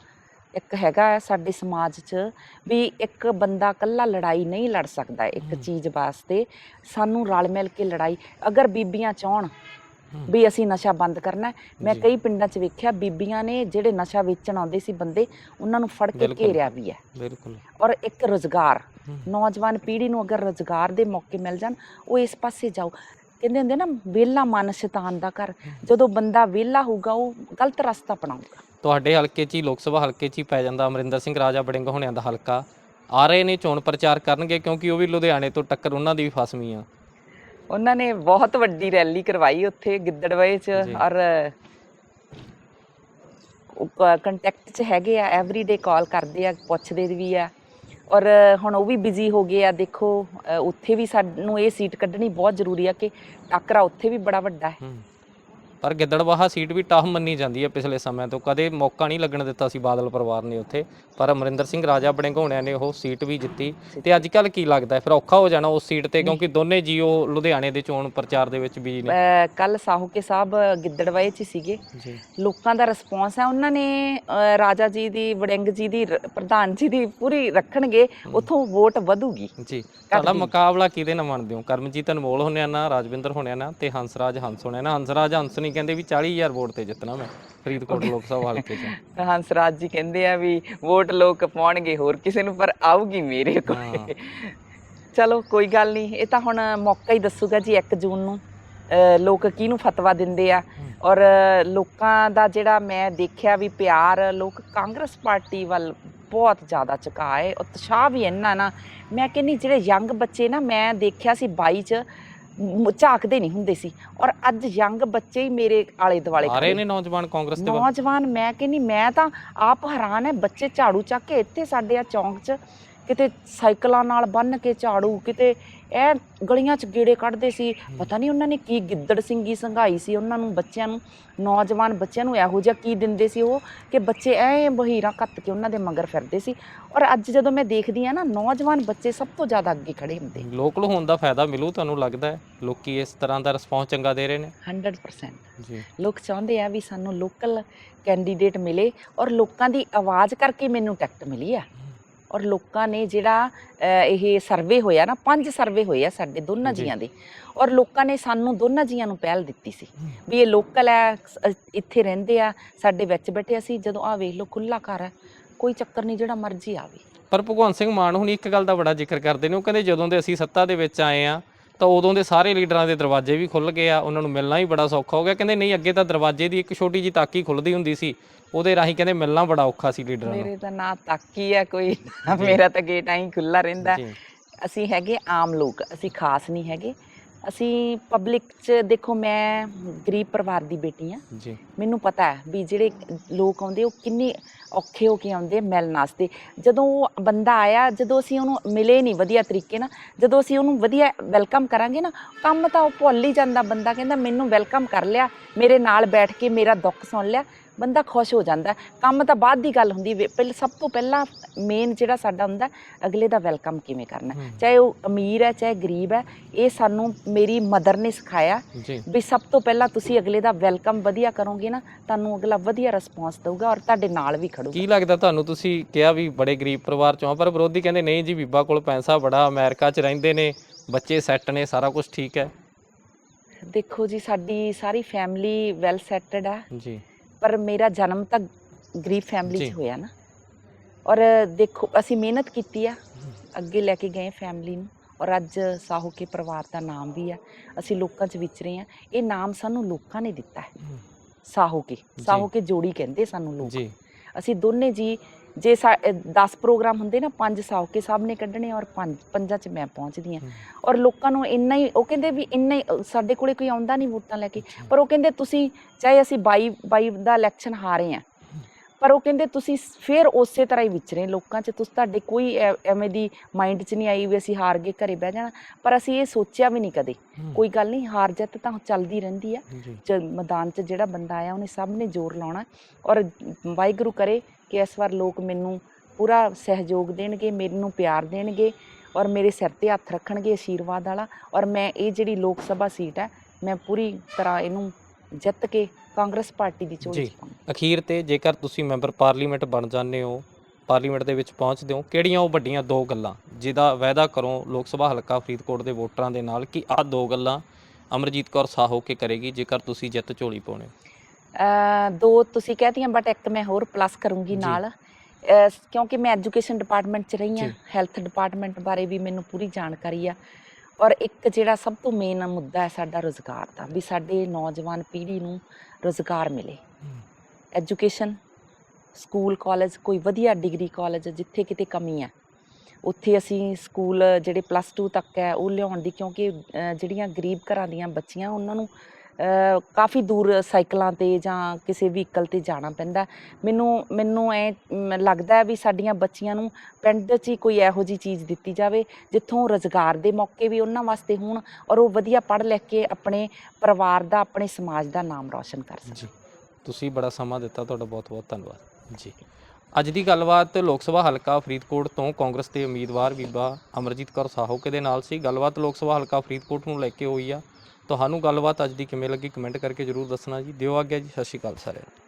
ਇੱਕ ਹੈਗਾ ਸਾਡੇ ਸਮਾਜ 'ਚ ਵੀ ਇੱਕ ਬੰਦਾ ਇਕੱਲਾ ਲੜਾਈ ਨਹੀਂ ਲੜ ਸਕਦਾ ਇੱਕ ਚੀਜ਼ ਵਾਸਤੇ ਸਾਨੂੰ ਰਲ ਮਿਲ ਕੇ ਲੜਾਈ ਅਗਰ ਬੀਬੀਆਂ ਚਾਹਣ। ਵੀ ਅਸੀਂ ਨਸ਼ਾ ਬੰਦ ਕਰਨਾ ਮੈਂ। ਕਈ ਪਿੰਡਾਂ 'ਚ ਵੇਖਿਆ ਬੀਬੀਆਂ ਨੇ ਜਿਹੜੇ ਨਸ਼ਾ ਵੇਚਣ ਆਉਂਦੇ ਸੀ ਬੰਦੇ ਉਹਨਾਂ ਨੂੰ ਫੜ ਕੇ। ਘੇਰਿਆ ਵੀ ਹੈ ਬਿਲਕੁਲ ਔਰ ਇੱਕ ਰੋਜ਼ਗਾਰ। ਨੌਜਵਾਨ ਪੀੜ੍ਹੀ ਨੂੰ ਅਗਰ ਰੋਜ਼ਗਾਰ ਦੇ ਮੌਕੇ ਮਿਲ ਜਾਣ ਉਹ ਇਸ ਪਾਸੇ ਜਾਓ ਕਹਿੰਦੇ ਹੁੰਦੇ ਨਾ ਵਿਹਲਾ ਮਨ ਸ਼ੈਤਾਨ ਦਾ ਘਰ। ਜਦੋਂ ਬੰਦਾ ਵਿਹਲਾ ਹੋਊਗਾ ਉਹ ਗਲਤ ਰਸਤਾ ਅਪਣਾਊਗਾ। ਤੁਹਾਡੇ ਹਲਕੇ 'ਚ ਹੀ ਲੋਕ ਸਭਾ ਹਲਕੇ 'ਚ ਹੀ ਪੈ ਜਾਂਦਾ ਅਮਰਿੰਦਰ ਸਿੰਘ ਰਾਜਾ ਬੜਿੰਗ ਹੋਣਿਆਂ ਦਾ ਹਲਕਾ। ਆ ਰਹੇ ਨੇ ਚੋਣ ਪ੍ਰਚਾਰ ਕਰਨਗੇ ਕਿਉਂਕਿ ਉਹ ਵੀ ਲੁਧਿਆਣੇ ਤੋਂ ਟੱਕਰ ਉਹਨਾਂ ਦੀ ਵੀ ਫਸਵੀਂ ਆ ਉਹਨਾਂ ਨੇ ਬਹੁਤ ਵੱਡੀ ਰੈਲੀ ਕਰਵਾਈ ਉੱਥੇ ਗਿੱਦੜਵੇ 'ਚ। ਔਰ ਕੰਟੈਕਟ 'ਚ ਹੈਗੇ ਆ ਐਵਰੀਡੇ ਕਾਲ ਕਰਦੇ ਆ ਪੁੱਛਦੇ ਵੀ ਆ। ਔਰ ਹੁਣ ਉਹ ਵੀ ਬਿਜ਼ੀ ਹੋ ਗਏ ਆ, ਦੇਖੋ ਉੱਥੇ ਵੀ ਸਾਨੂੰ ਇਹ ਸੀਟ ਕੱਢਣੀ ਬਹੁਤ ਜ਼ਰੂਰੀ ਆ ਕਿ ਟਾਕਰਾ ਉੱਥੇ ਵੀ ਬੜਾ ਵੱਡਾ ਹੈ। ਪਰ ਗਿੱਦੜਬਾਹਾ ਸੀਟ ਵੀ ਟਫ ਮੰਨੀ ਜਾਂਦੀ ਹੈ ਪਿਛਲੇ ਸਮੇਂ ਤੋਂ। ਕਦੇ ਮੌਕਾ ਨਹੀਂ ਲੱਗਣ ਦਿੱਤਾ ਸੀ ਬਾਦਲ ਪਰਿਵਾਰ ਨੇ ਉੱਥੇ ਪਰ ਅਮਰਿੰਦਰ ਸਿੰਘ ਰਾਜਾ ਬਣੇਗੋਣਿਆਂ ਨੇ ਉਹ ਸੀਟ ਵੀ ਜਿੱਤੀ। ਤੇ ਅੱਜ ਕੱਲ ਕੀ ਲੱਗਦਾ ਹੈ? ਫਿਰ ਔਖਾ ਹੋ ਜਾਣਾ ਉਸ ਸੀਟ ਤੇ ਕਿਉਂਕਿ ਦੋਨੇ ਜੀਓ ਲੁਧਿਆਣੇ ਦੇ ਚੋਣ ਪ੍ਰਚਾਰ ਦੇ ਵਿੱਚ ਵੀ ਨੇ। ਕੱਲ ਸਾਹੂਕੇ ਸਾਹਿਬ ਗਿੱਦੜਵਾਏ ਚ ਸੀਗੇ। ਲੋਕਾਂ ਦਾ ਰਿਸਪੌਂਸ ਹੈ ਉਹਨਾਂ ਨੇ ਰਾਜਾ ਜੀ ਦੀ ਵੜਿੰਗ ਜੀ ਦੀ ਪ੍ਰਧਾਨ ਜੀ ਦੀ ਪੂਰੀ ਰੱਖਣਗੇ ਉਥੋਂ ਵੋਟ ਵਧੂਗੀ। ਜੀ। ਤੁਹਾਡਾ। ਮੁਕਾਬਲਾ ਕਿਹਦੇ ਨਾਲ ਮੰਨਦੇ ਹੋ? ਕਰਮਜੀਤ ਅਨਮੋਲ ਹੋਣਿਆ ਨਾਲ ਰਾਜਵਿੰਦਰ ਹੋਣਿਆ ਨਾਲ ਤੇ ਹੰਸਰਾਜ ਹੰਸ ਹੋਣਿਆ ਨਾਲ। ਹੰਸਰਾਜ ਹੰਸ ਨਹੀਂ ਕਹਿੰਦੇ ਵੀ 40000 ਵੋਟ ਤੇ ਜਿੱਤਣਾ ਮੈਂ ਫਰੀਦਕੋਟ ਲੋਕ ਸਭਾ ਹਲਕੇ ਚ। ਹੰਸਰਾਜ ਜੀ ਕਹਿੰਦੇ ਆ ਵੀ ਵੋਟ ਲੋਕ ਪਾਉਣਗੇ ਹੋਰ ਕਿਸੇ ਨੂੰ ਪਰ ਆਊਗੀ ਮੇਰੇ ਕੋਲ। ਚਲੋ ਕੋਈ ਗੱਲ ਨਹੀਂ ਇਹ ਤਾਂ ਹੁਣ ਮੌਕਾ ਹੀ ਦੱਸੂਗਾ ਜੀ 1 ਜੂਨ ਨੂੰ। ਅ, ਲੋਕ ਕਿਹਨੂੰ ਫਤਵਾ ਦਿੰਦੇ ਆ? ਔਰ ਲੋਕਾਂ ਦਾ ਜਿਹੜਾ ਮੈਂ ਦੇਖਿਆ ਵੀ ਪਿਆਰ ਲੋਕ ਕਾਂਗਰਸ ਪਾਰਟੀ ਵੱਲ ਬਹੁਤ ਜ਼ਿਆਦਾ ਝੁਕਾ ਹੈ ਉਤਸ਼ਾਹ ਵੀ ਇੰਨਾ ਨਾ। ਮੈਂ ਕਹਿੰਨੀ ਜਿਹੜੇ ਯੰਗ ਬੱਚੇ ਨਾ ਮੈਂ ਦੇਖਿਆ ਸੀ 22 ਚ ਮ- ਝਾਕਦੇ ਨਹੀਂ ਹੁੰਦੇ ਸੀ। ਔਰ ਅੱਜ ਯੰਗ ਬੱਚੇ ਹੀ ਮੇਰੇ ਆਲੇ ਦੁਆਲੇ ਆ ਰਹੇ ਨੇ ਨੌਜਵਾਨ ਕਾਂਗਰਸ ਦੇ ਵੱਲ? ਨੌਜਵਾਨ ਮੈਂ ਕਹਿੰਨੀ ਮੈਂ ਤਾਂ ਆਪ ਹੈਰਾਨ ਹੈ ਬੱਚੇ ਝਾੜੂ ਚੱਕ ਕੇ ਇੱਥੇ ਸਾਡੇ ਆ ਚੌਂਕ 'ਚ ਕਿਤੇ ਸਾਈਕਲਾਂ ਨਾਲ ਬੰਨ ਕੇ ਝਾੜੂ ਕਿਤੇ ਐ ਗਲੀਆਂ 'ਚ ਗੇੜੇ ਕੱਢਦੇ ਸੀ। ਪਤਾ ਨਹੀਂ ਉਹਨਾਂ ਨੇ ਕੀ ਗਿੱਦੜ ਸਿੰਘੀ ਸੰਘਾਈ ਸੀ। ਉਹਨਾਂ ਨੂੰ ਬੱਚਿਆਂ ਨੂੰ ਨੌਜਵਾਨ ਬੱਚਿਆਂ ਨੂੰ ਇਹੋ ਜਿਹਾ ਕੀ ਦਿੰਦੇ ਸੀ ਉਹ ਕਿ ਬੱਚੇ ਐ ਬਹੀਰਾਂ ਕੱਤ ਕੇ ਉਹਨਾਂ ਦੇ ਮਗਰ ਫਿਰਦੇ ਸੀ। ਔਰ ਅੱਜ ਜਦੋਂ ਮੈਂ ਦੇਖਦੀ ਆ ਨਾ ਨੌਜਵਾਨ ਬੱਚੇ ਸਭ ਤੋਂ ਜ਼ਿਆਦਾ ਅੱਗੇ ਖੜੇ ਹੁੰਦੇ ਲੋਕਲ ਹੋਣ ਦਾ ਫਾਇਦਾ ਮਿਲੂ ਤੁਹਾਨੂੰ ਲੱਗਦਾ ਹੈ? ਲੋਕੀ ਇਸ ਤਰ੍ਹਾਂ ਦਾ ਰਿਸਪੌਂਸ ਚੰਗਾ ਦੇ ਰਹੇ ਨੇ? 100% ਜੀ। ਲੋਕ ਚਾਹੁੰਦੇ ਆ ਵੀ ਸਾਨੂੰ ਲੋਕਲ ਕੈਂਡੀਡੇਟ ਮਿਲੇ ਔਰ ਲੋਕਾਂ ਦੀ ਆਵਾਜ਼ ਕਰਕੇ ਮੈਨੂੰ ਟਿਕਟ ਮਿਲੀ ਆ। ਔਰ ਲੋਕਾਂ ਨੇ ਜਿਹੜਾ ਇਹ ਸਰਵੇ ਹੋਇਆ ਨਾ ਪੰਜ ਸਰਵੇ ਹੋਏ ਆ ਸਾਡੇ ਦੋਨਾਂ। ਜੀਆਂ ਦੇ ਔਰ ਲੋਕਾਂ ਨੇ ਸਾਨੂੰ ਦੋਨਾਂ ਜੀਆਂ ਨੂੰ ਪਹਿਲ ਦਿੱਤੀ ਸੀ ਵੀ ਇਹ ਲੋਕਲ ਹੈ ਇੱਥੇ ਰਹਿੰਦੇ ਆ ਸਾਡੇ ਵਿੱਚ ਬੈਠੇ ਅਸੀਂ ਜਦੋਂ ਆ ਵੇਖ ਲਓ ਖੁੱਲਾ ਘਰ ਹੈ ਕੋਈ ਚੱਕਰ ਨਹੀਂ ਜਿਹੜਾ ਮਰਜ਼ੀ ਆਵੇ ਪਰ ਭਗਵੰਤ ਸਿੰਘ ਮਾਨ ਹੁਣੀ ਇੱਕ ਗੱਲ ਦਾ ਬੜਾ ਜ਼ਿਕਰ ਕਰਦੇ ਨੇ ਉਹ ਕਹਿੰਦੇ ਜਦੋਂ ਦੇ ਅਸੀਂ ਸੱਤਾ ਦੇ ਵਿੱਚ ਆਏ ਆ ਤਾਂ ਉਦੋਂ ਦੇ ਸਾਰੇ ਲੀਡਰਾਂ ਦੇ ਦਰਵਾਜ਼ੇ ਵੀ ਖੁੱਲ ਗਏ ਆ ਉਹਨਾਂ ਨੂੰ ਮਿਲਣਾ ਹੀ ਬੜਾ ਸੌਖਾ ਹੋ ਗਿਆ। ਕਹਿੰਦੇ ਨਹੀਂ ਅੱਗੇ ਤਾਂ ਦਰਵਾਜ਼ੇ ਦੀ ਇੱਕ ਛੋਟੀ ਜੀ ਤਾਕੀ ਖੁੱਲਦੀ ਹੁੰਦੀ ਸੀ ਉਹਦੇ ਰਾਹੀਂ ਕਹਿੰਦੇ ਮਿਲਣਾ ਬੜਾ ਔਖਾ ਸੀ ਲੀਡਰਾਂ ਨੂੰ। ਮੇਰੇ ਤਾਂ ਨਾ ਤਾਕੀ ਆ ਕੋਈ ਮੇਰਾ ਤਾਂ ਗੇਟ ਐਂ ਖੁੱਲਾ ਰਹਿੰਦਾ। ਅਸੀਂ ਹੈਗੇ ਆਮ ਲੋਕ ਅਸੀਂ ਖਾਸ ਨਹੀਂ ਹੈਗੇ। ਅਸੀਂ ਪਬਲਿਕ 'ਚ ਦੇਖੋ ਮੈਂ ਗਰੀਬ ਪਰਿਵਾਰ ਦੀ ਬੇਟੀ ਆ ਜੀ। ਮੈਨੂੰ ਪਤਾ ਹੈ ਵੀ ਜਿਹੜੇ ਲੋਕ ਆਉਂਦੇ ਉਹ ਕਿੰਨੇ ਔਖੇ ਹੋ ਕੇ ਆਉਂਦੇ ਮਿਲਣ ਵਾਸਤੇ। ਜਦੋਂ ਉਹ ਬੰਦਾ ਆਇਆ ਜਦੋਂ ਅਸੀਂ ਉਹਨੂੰ ਮਿਲੇ ਨਹੀਂ ਵਧੀਆ ਤਰੀਕੇ ਨਾਲ ਜਦੋਂ ਅਸੀਂ ਉਹਨੂੰ ਵਧੀਆ ਵੈਲਕਮ ਕਰਾਂਗੇ ਨਾ ਕੰਮ ਤਾਂ ਉਹ ਭੁੱਲ ਹੀ ਜਾਂਦਾ ਬੰਦਾ ਕਹਿੰਦਾ ਮੈਨੂੰ ਵੈਲਕਮ ਕਰ ਲਿਆ ਮੇਰੇ ਨਾਲ ਬੈਠ ਕੇ ਮੇਰਾ ਦੁੱਖ ਸੁਣ ਲਿਆ ਬੰਦਾ ਖੁਸ਼ ਹੋ ਜਾਂਦਾ। ਕੰਮ ਤਾਂ ਬਾਅਦ ਦੀ ਗੱਲ ਹੁੰਦੀ ਪਹਿਲ ਸਭ ਤੋਂ ਪਹਿਲਾਂ ਮੇਨ ਜਿਹੜਾ ਸਾਡਾ ਹੁੰਦਾ ਅਗਲੇ ਦਾ ਵੈਲਕਮ ਕਿਵੇਂ ਕਰਨਾ। ਚਾਹੇ ਉਹ ਅਮੀਰ ਹੈ ਚਾਹੇ ਗਰੀਬ ਹੈ ਇਹ ਸਾਨੂੰ ਮੇਰੀ ਮਦਰ ਨੇ ਸਿਖਾਇਆ ਵੀ ਸਭ ਤੋਂ ਪਹਿਲਾਂ ਤੁਸੀਂ ਅਗਲੇ ਦਾ ਵੈਲਕਮ ਵਧੀਆ ਕਰੋਗੇ ਨਾ ਤੁਹਾਨੂੰ ਅਗਲਾ ਵਧੀਆ ਰਿਸਪੌਂਸ ਦਊਗਾ ਔਰ ਤੁਹਾਡੇ ਨਾਲ ਵੀ ਖੜੂਗਾ। ਕੀ ਲੱਗਦਾ ਤੁਹਾਨੂੰ? ਤੁਸੀਂ ਕਿਹਾ ਵੀ ਬੜੇ ਗਰੀਬ ਪਰਿਵਾਰ ਚੋਂ ਪਰ ਵਿਰੋਧੀ ਕਹਿੰਦੇ ਨਹੀਂ ਜੀ ਬੀਬਾ ਕੋਲ ਪੈਸਾ ਬੜਾ ਅਮਰੀਕਾ 'ਚ ਰਹਿੰਦੇ ਨੇ ਬੱਚੇ ਸੈੱਟ ਨੇ ਸਾਰਾ ਕੁਝ ਠੀਕ ਹੈ। ਦੇਖੋ ਜੀ ਸਾਡੀ ਸਾਰੀ ਫੈਮਿਲੀ ਵੈਲ ਸੈਟਡ ਆ। ਜੀ। ਪਰ ਮੇਰਾ ਜਨਮ ਤਾਂ ਗਰੀਬ ਫੈਮਿਲੀ। 'ਚ ਹੋਇਆ ਨਾ। ਔਰ ਦੇਖੋ ਅਸੀਂ ਮਿਹਨਤ ਕੀਤੀ ਆ। ਅੱਗੇ ਲੈ ਕੇ ਗਏ ਫੈਮਿਲੀ ਨੂੰ। ਔਰ ਅੱਜ ਸਾਹੂਕੇ ਪਰਿਵਾਰ ਦਾ ਨਾਮ ਵੀ ਆ। ਅਸੀਂ ਲੋਕਾਂ 'ਚ ਵਿਚਰੇ ਆ। ਇਹ ਨਾਮ ਸਾਨੂੰ ਲੋਕਾਂ ਨੇ ਦਿੱਤਾ ਹੈ। ਸਾਹੂਕੇ ਸਾਹੂਕੇ ਜੋੜੀ ਕਹਿੰਦੇ ਸਾਨੂੰ ਲੋਕ। ਜੀ। ਅਸੀਂ ਦੋਨੇ ਜੀ ਜੇ 10 ਪ੍ਰੋਗਰਾਮ ਹੁੰਦੇ ਨਾ ਪੰਜ ਸਾਹੂਕੇ ਸਾਹਿਬ ਨੇ ਕੱਢਣੇ ਔਰ ਪੰਜ ਪੰਜਾਂ 'ਚ ਮੈਂ ਪਹੁੰਚਦੀ ਆ ਹਮ। ਔਰ ਲੋਕਾਂ ਨੂੰ ਇੰਨਾ ਹੀ ਉਹ ਕਹਿੰਦੇ ਵੀ ਇੰਨਾ ਹੀ ਸਾਡੇ ਕੋਲੇ ਕੋਈ ਆਉਂਦਾ ਨਹੀਂ ਵੋਟਾਂ ਲੈ ਕੇ। ਪਰ ਉਹ ਕਹਿੰਦੇ ਤੁਸੀਂ ਚਾਹੇ ਅਸੀਂ 22 22 ਦਾ ਇਲੈਕਸ਼ਨ ਹਾਰੇ ਆ ਪਰ ਉਹ ਕਹਿੰਦੇ ਤੁਸੀਂ ਫਿਰ ਉਸੇ ਤਰ੍ਹਾਂ ਹੀ ਵਿਚਰੇ ਲੋਕਾਂ ਚ ਤੁਸੀਂ ਤੁਹਾਡੇ ਕੋਈ ਐਵੇਂ ਦੀ ਮਾਈਂਡ 'ਚ ਨਹੀਂ ਆਈ ਵੀ ਅਸੀਂ ਹਾਰ ਗਏ ਘਰੇ ਬਹਿ ਜਾਣਾ। ਪਰ ਅਸੀਂ ਇਹ ਸੋਚਿਆ ਵੀ ਨਹੀਂ ਕਦੇ। ਕੋਈ ਗੱਲ ਨਹੀਂ ਹਾਰ ਜਿੱਤ ਤਾਂ ਚੱਲਦੀ ਰਹਿੰਦੀ ਆ। ਮੈਦਾਨ 'ਚ ਜਿਹੜਾ ਬੰਦਾ ਆਇਆ ਉਹਨੇ ਸਭ ਨੇ ਜ਼ੋਰ ਲਾਉਣਾ। ਔਰ ਵਾਹਿਗੁਰੂ ਕਰੇ ਕਿ ਇਸ ਵਾਰ ਲੋਕ ਮੈਨੂੰ ਪੂਰਾ ਸਹਿਯੋਗ ਦੇਣਗੇ ਮੈਨੂੰ ਪਿਆਰ ਦੇਣਗੇ ਔਰ ਮੇਰੇ ਸਿਰ ਤੇ ਹੱਥ ਰੱਖਣਗੇ ਆਸ਼ੀਰਵਾਦ ਵਾਲਾ। ਔਰ ਮੈਂ ਇਹ ਜਿਹੜੀ ਲੋਕ ਸਭਾ ਸੀਟ ਹੈ ਮੈਂ ਪੂਰੀ ਤਰ੍ਹਾਂ ਇਹਨੂੰ ਜਿੱਤ ਕੇ ਕਾਂਗਰਸ ਪਾਰਟੀ ਦੀ ਝੋਲੀ ਜੀ। ਅਖੀਰ ਤੇ ਜੇਕਰ ਤੁਸੀਂ ਮੈਂਬਰ ਪਾਰਲੀਮੈਂਟ ਬਣ ਜਾਂਦੇ ਹੋ ਪਾਰਲੀਮੈਂਟ ਦੇ ਵਿੱਚ ਪਹੁੰਚਦੇ ਹੋ ਕਿਹੜੀਆਂ ਉਹ ਵੱਡੀਆਂ ਦੋ ਗੱਲਾਂ ਜਿਹਦਾ ਵਾਅਦਾ ਕਰੋ ਲੋਕ ਸਭਾ ਹਲਕਾ ਫਰੀਦਕੋਟ ਦੇ ਵੋਟਰਾਂ ਦੇ ਨਾਲ ਕਿ ਆਹ ਦੋ ਗੱਲਾਂ ਅਮਰਜੀਤ ਕੌਰ ਸਾਹੋ ਕੇ ਕਰੇਗੀ ਜੇਕਰ ਤੁਸੀਂ ਜਿੱਤ ਝੋਲੀ ਪਾਉਣੇ ਅ, ਦੋ ਤੁਸੀਂ ਕਹਤੀਆਂ ਬਟ ਇੱਕ ਮੈਂ ਹੋਰ ਪਲੱਸ ਕਰੂੰਗੀ। ਨਾਲ ਕਿਉਂਕਿ ਮੈਂ ਐਜੂਕੇਸ਼ਨ ਡਿਪਾਰਟਮੈਂਟ 'ਚ ਰਹੀ ਹਾਂ। ਹੈਲਥ ਡਿਪਾਰਟਮੈਂਟ ਬਾਰੇ ਵੀ ਮੈਨੂੰ ਪੂਰੀ ਜਾਣਕਾਰੀ ਆ ਔਰ ਇੱਕ ਜਿਹੜਾ ਸਭ ਤੋਂ ਮੇਨ ਮੁੱਦਾ ਹੈ ਸਾਡਾ ਰੋਜ਼ਗਾਰ ਦਾ ਵੀ ਸਾਡੇ ਨੌਜਵਾਨ ਪੀੜ੍ਹੀ ਨੂੰ ਰੋਜ਼ਗਾਰ ਮਿਲੇ। ਐਜੂਕੇਸ਼ਨ ਸਕੂਲ ਕਾਲਜ ਕੋਈ ਵਧੀਆ ਡਿਗਰੀ ਕਾਲਜ ਜਿੱਥੇ ਕਿਤੇ ਕਮੀ ਹੈ ਉੱਥੇ ਅਸੀਂ ਸਕੂਲ ਜਿਹੜੇ ਪਲੱਸ 2 ਤੱਕ ਹੈ ਉਹ ਲਿਆਉਣ ਦੀ ਕਿਉਂਕਿ ਜਿਹੜੀਆਂ ਗਰੀਬ ਘਰਾਂ ਦੀਆਂ ਬੱਚੀਆਂ ਉਹਨਾਂ ਨੂੰ ਕਾਫੀ ਦੂਰ ਸਾਈਕਲਾਂ ਤੇ ਜਾਂ ਕਿਸੇ ਵਹੀਕਲ ਤੇ ਜਾਣਾ ਪੈਂਦਾ। ਮੈਨੂੰ ਮੈਨੂੰ ਐ ਲੱਗਦਾ ਵੀ ਸਾਡੀਆਂ ਬੱਚੀਆਂ ਨੂੰ ਪਿੰਡ 'ਚ ਹੀ ਕੋਈ ਇਹੋ ਜੀ ਚੀਜ਼ ਦਿੱਤੀ ਜਾਵੇ, ਜਿੱਥੋਂ ਰੋਜ਼ਗਾਰ ਦੇ ਮੌਕੇ ਵੀ ਉਹਨਾਂ ਵਾਸਤੇ ਹੋਣ ਔਰ ਉਹ ਵਧੀਆ ਪੜ੍ਹ ਲਿਖ ਕੇ ਆਪਣੇ ਪਰਿਵਾਰ ਦਾ, ਆਪਣੇ ਸਮਾਜ ਦਾ ਨਾਮ ਰੌਸ਼ਨ ਕਰ ਸਕਣ। ਜੀ। ਤੁਸੀਂ ਬੜਾ ਸਮਾਂ ਦਿੱਤਾ, ਤੁਹਾਡਾ ਬਹੁਤ ਬਹੁਤ ਧੰਨਵਾਦ। ਜੀ। ਅੱਜ ਦੀ ਗੱਲਬਾਤ ਲੋਕ ਸਭਾ ਹਲਕਾ ਫਰੀਦਕੋਟ ਤੋਂ ਕਾਂਗਰਸ ਦੇ ਉਮੀਦਵਾਰ ਬੀਬਾ ਅਮਰਜੀਤ ਕੌਰ ਸਾਹੋਕੇ ਦੇ ਨਾਲ ਸੀ। ਗੱਲਬਾਤ ਲੋਕ ਸਭਾ ਹਲਕਾ ਫਰੀਦਕੋਟ ਨੂੰ ਲੈ ਕੇ ਹੋਈ ਆ। ਤੁਹਾਨੂੰ ਗੱਲਬਾਤ ਅੱਜ ਦੀ ਕਿਵੇਂ ਲੱਗੀ ਕਮੈਂਟ ਕਰਕੇ ਜਰੂਰ ਦੱਸਣਾ ਜੀ। ਦਿਓ ਆਗਿਆ ਜੀ, ਸਤਿ ਸ਼੍ਰੀ ਅਕਾਲ ਸਾਰਿਆਂ ਨੂੰ।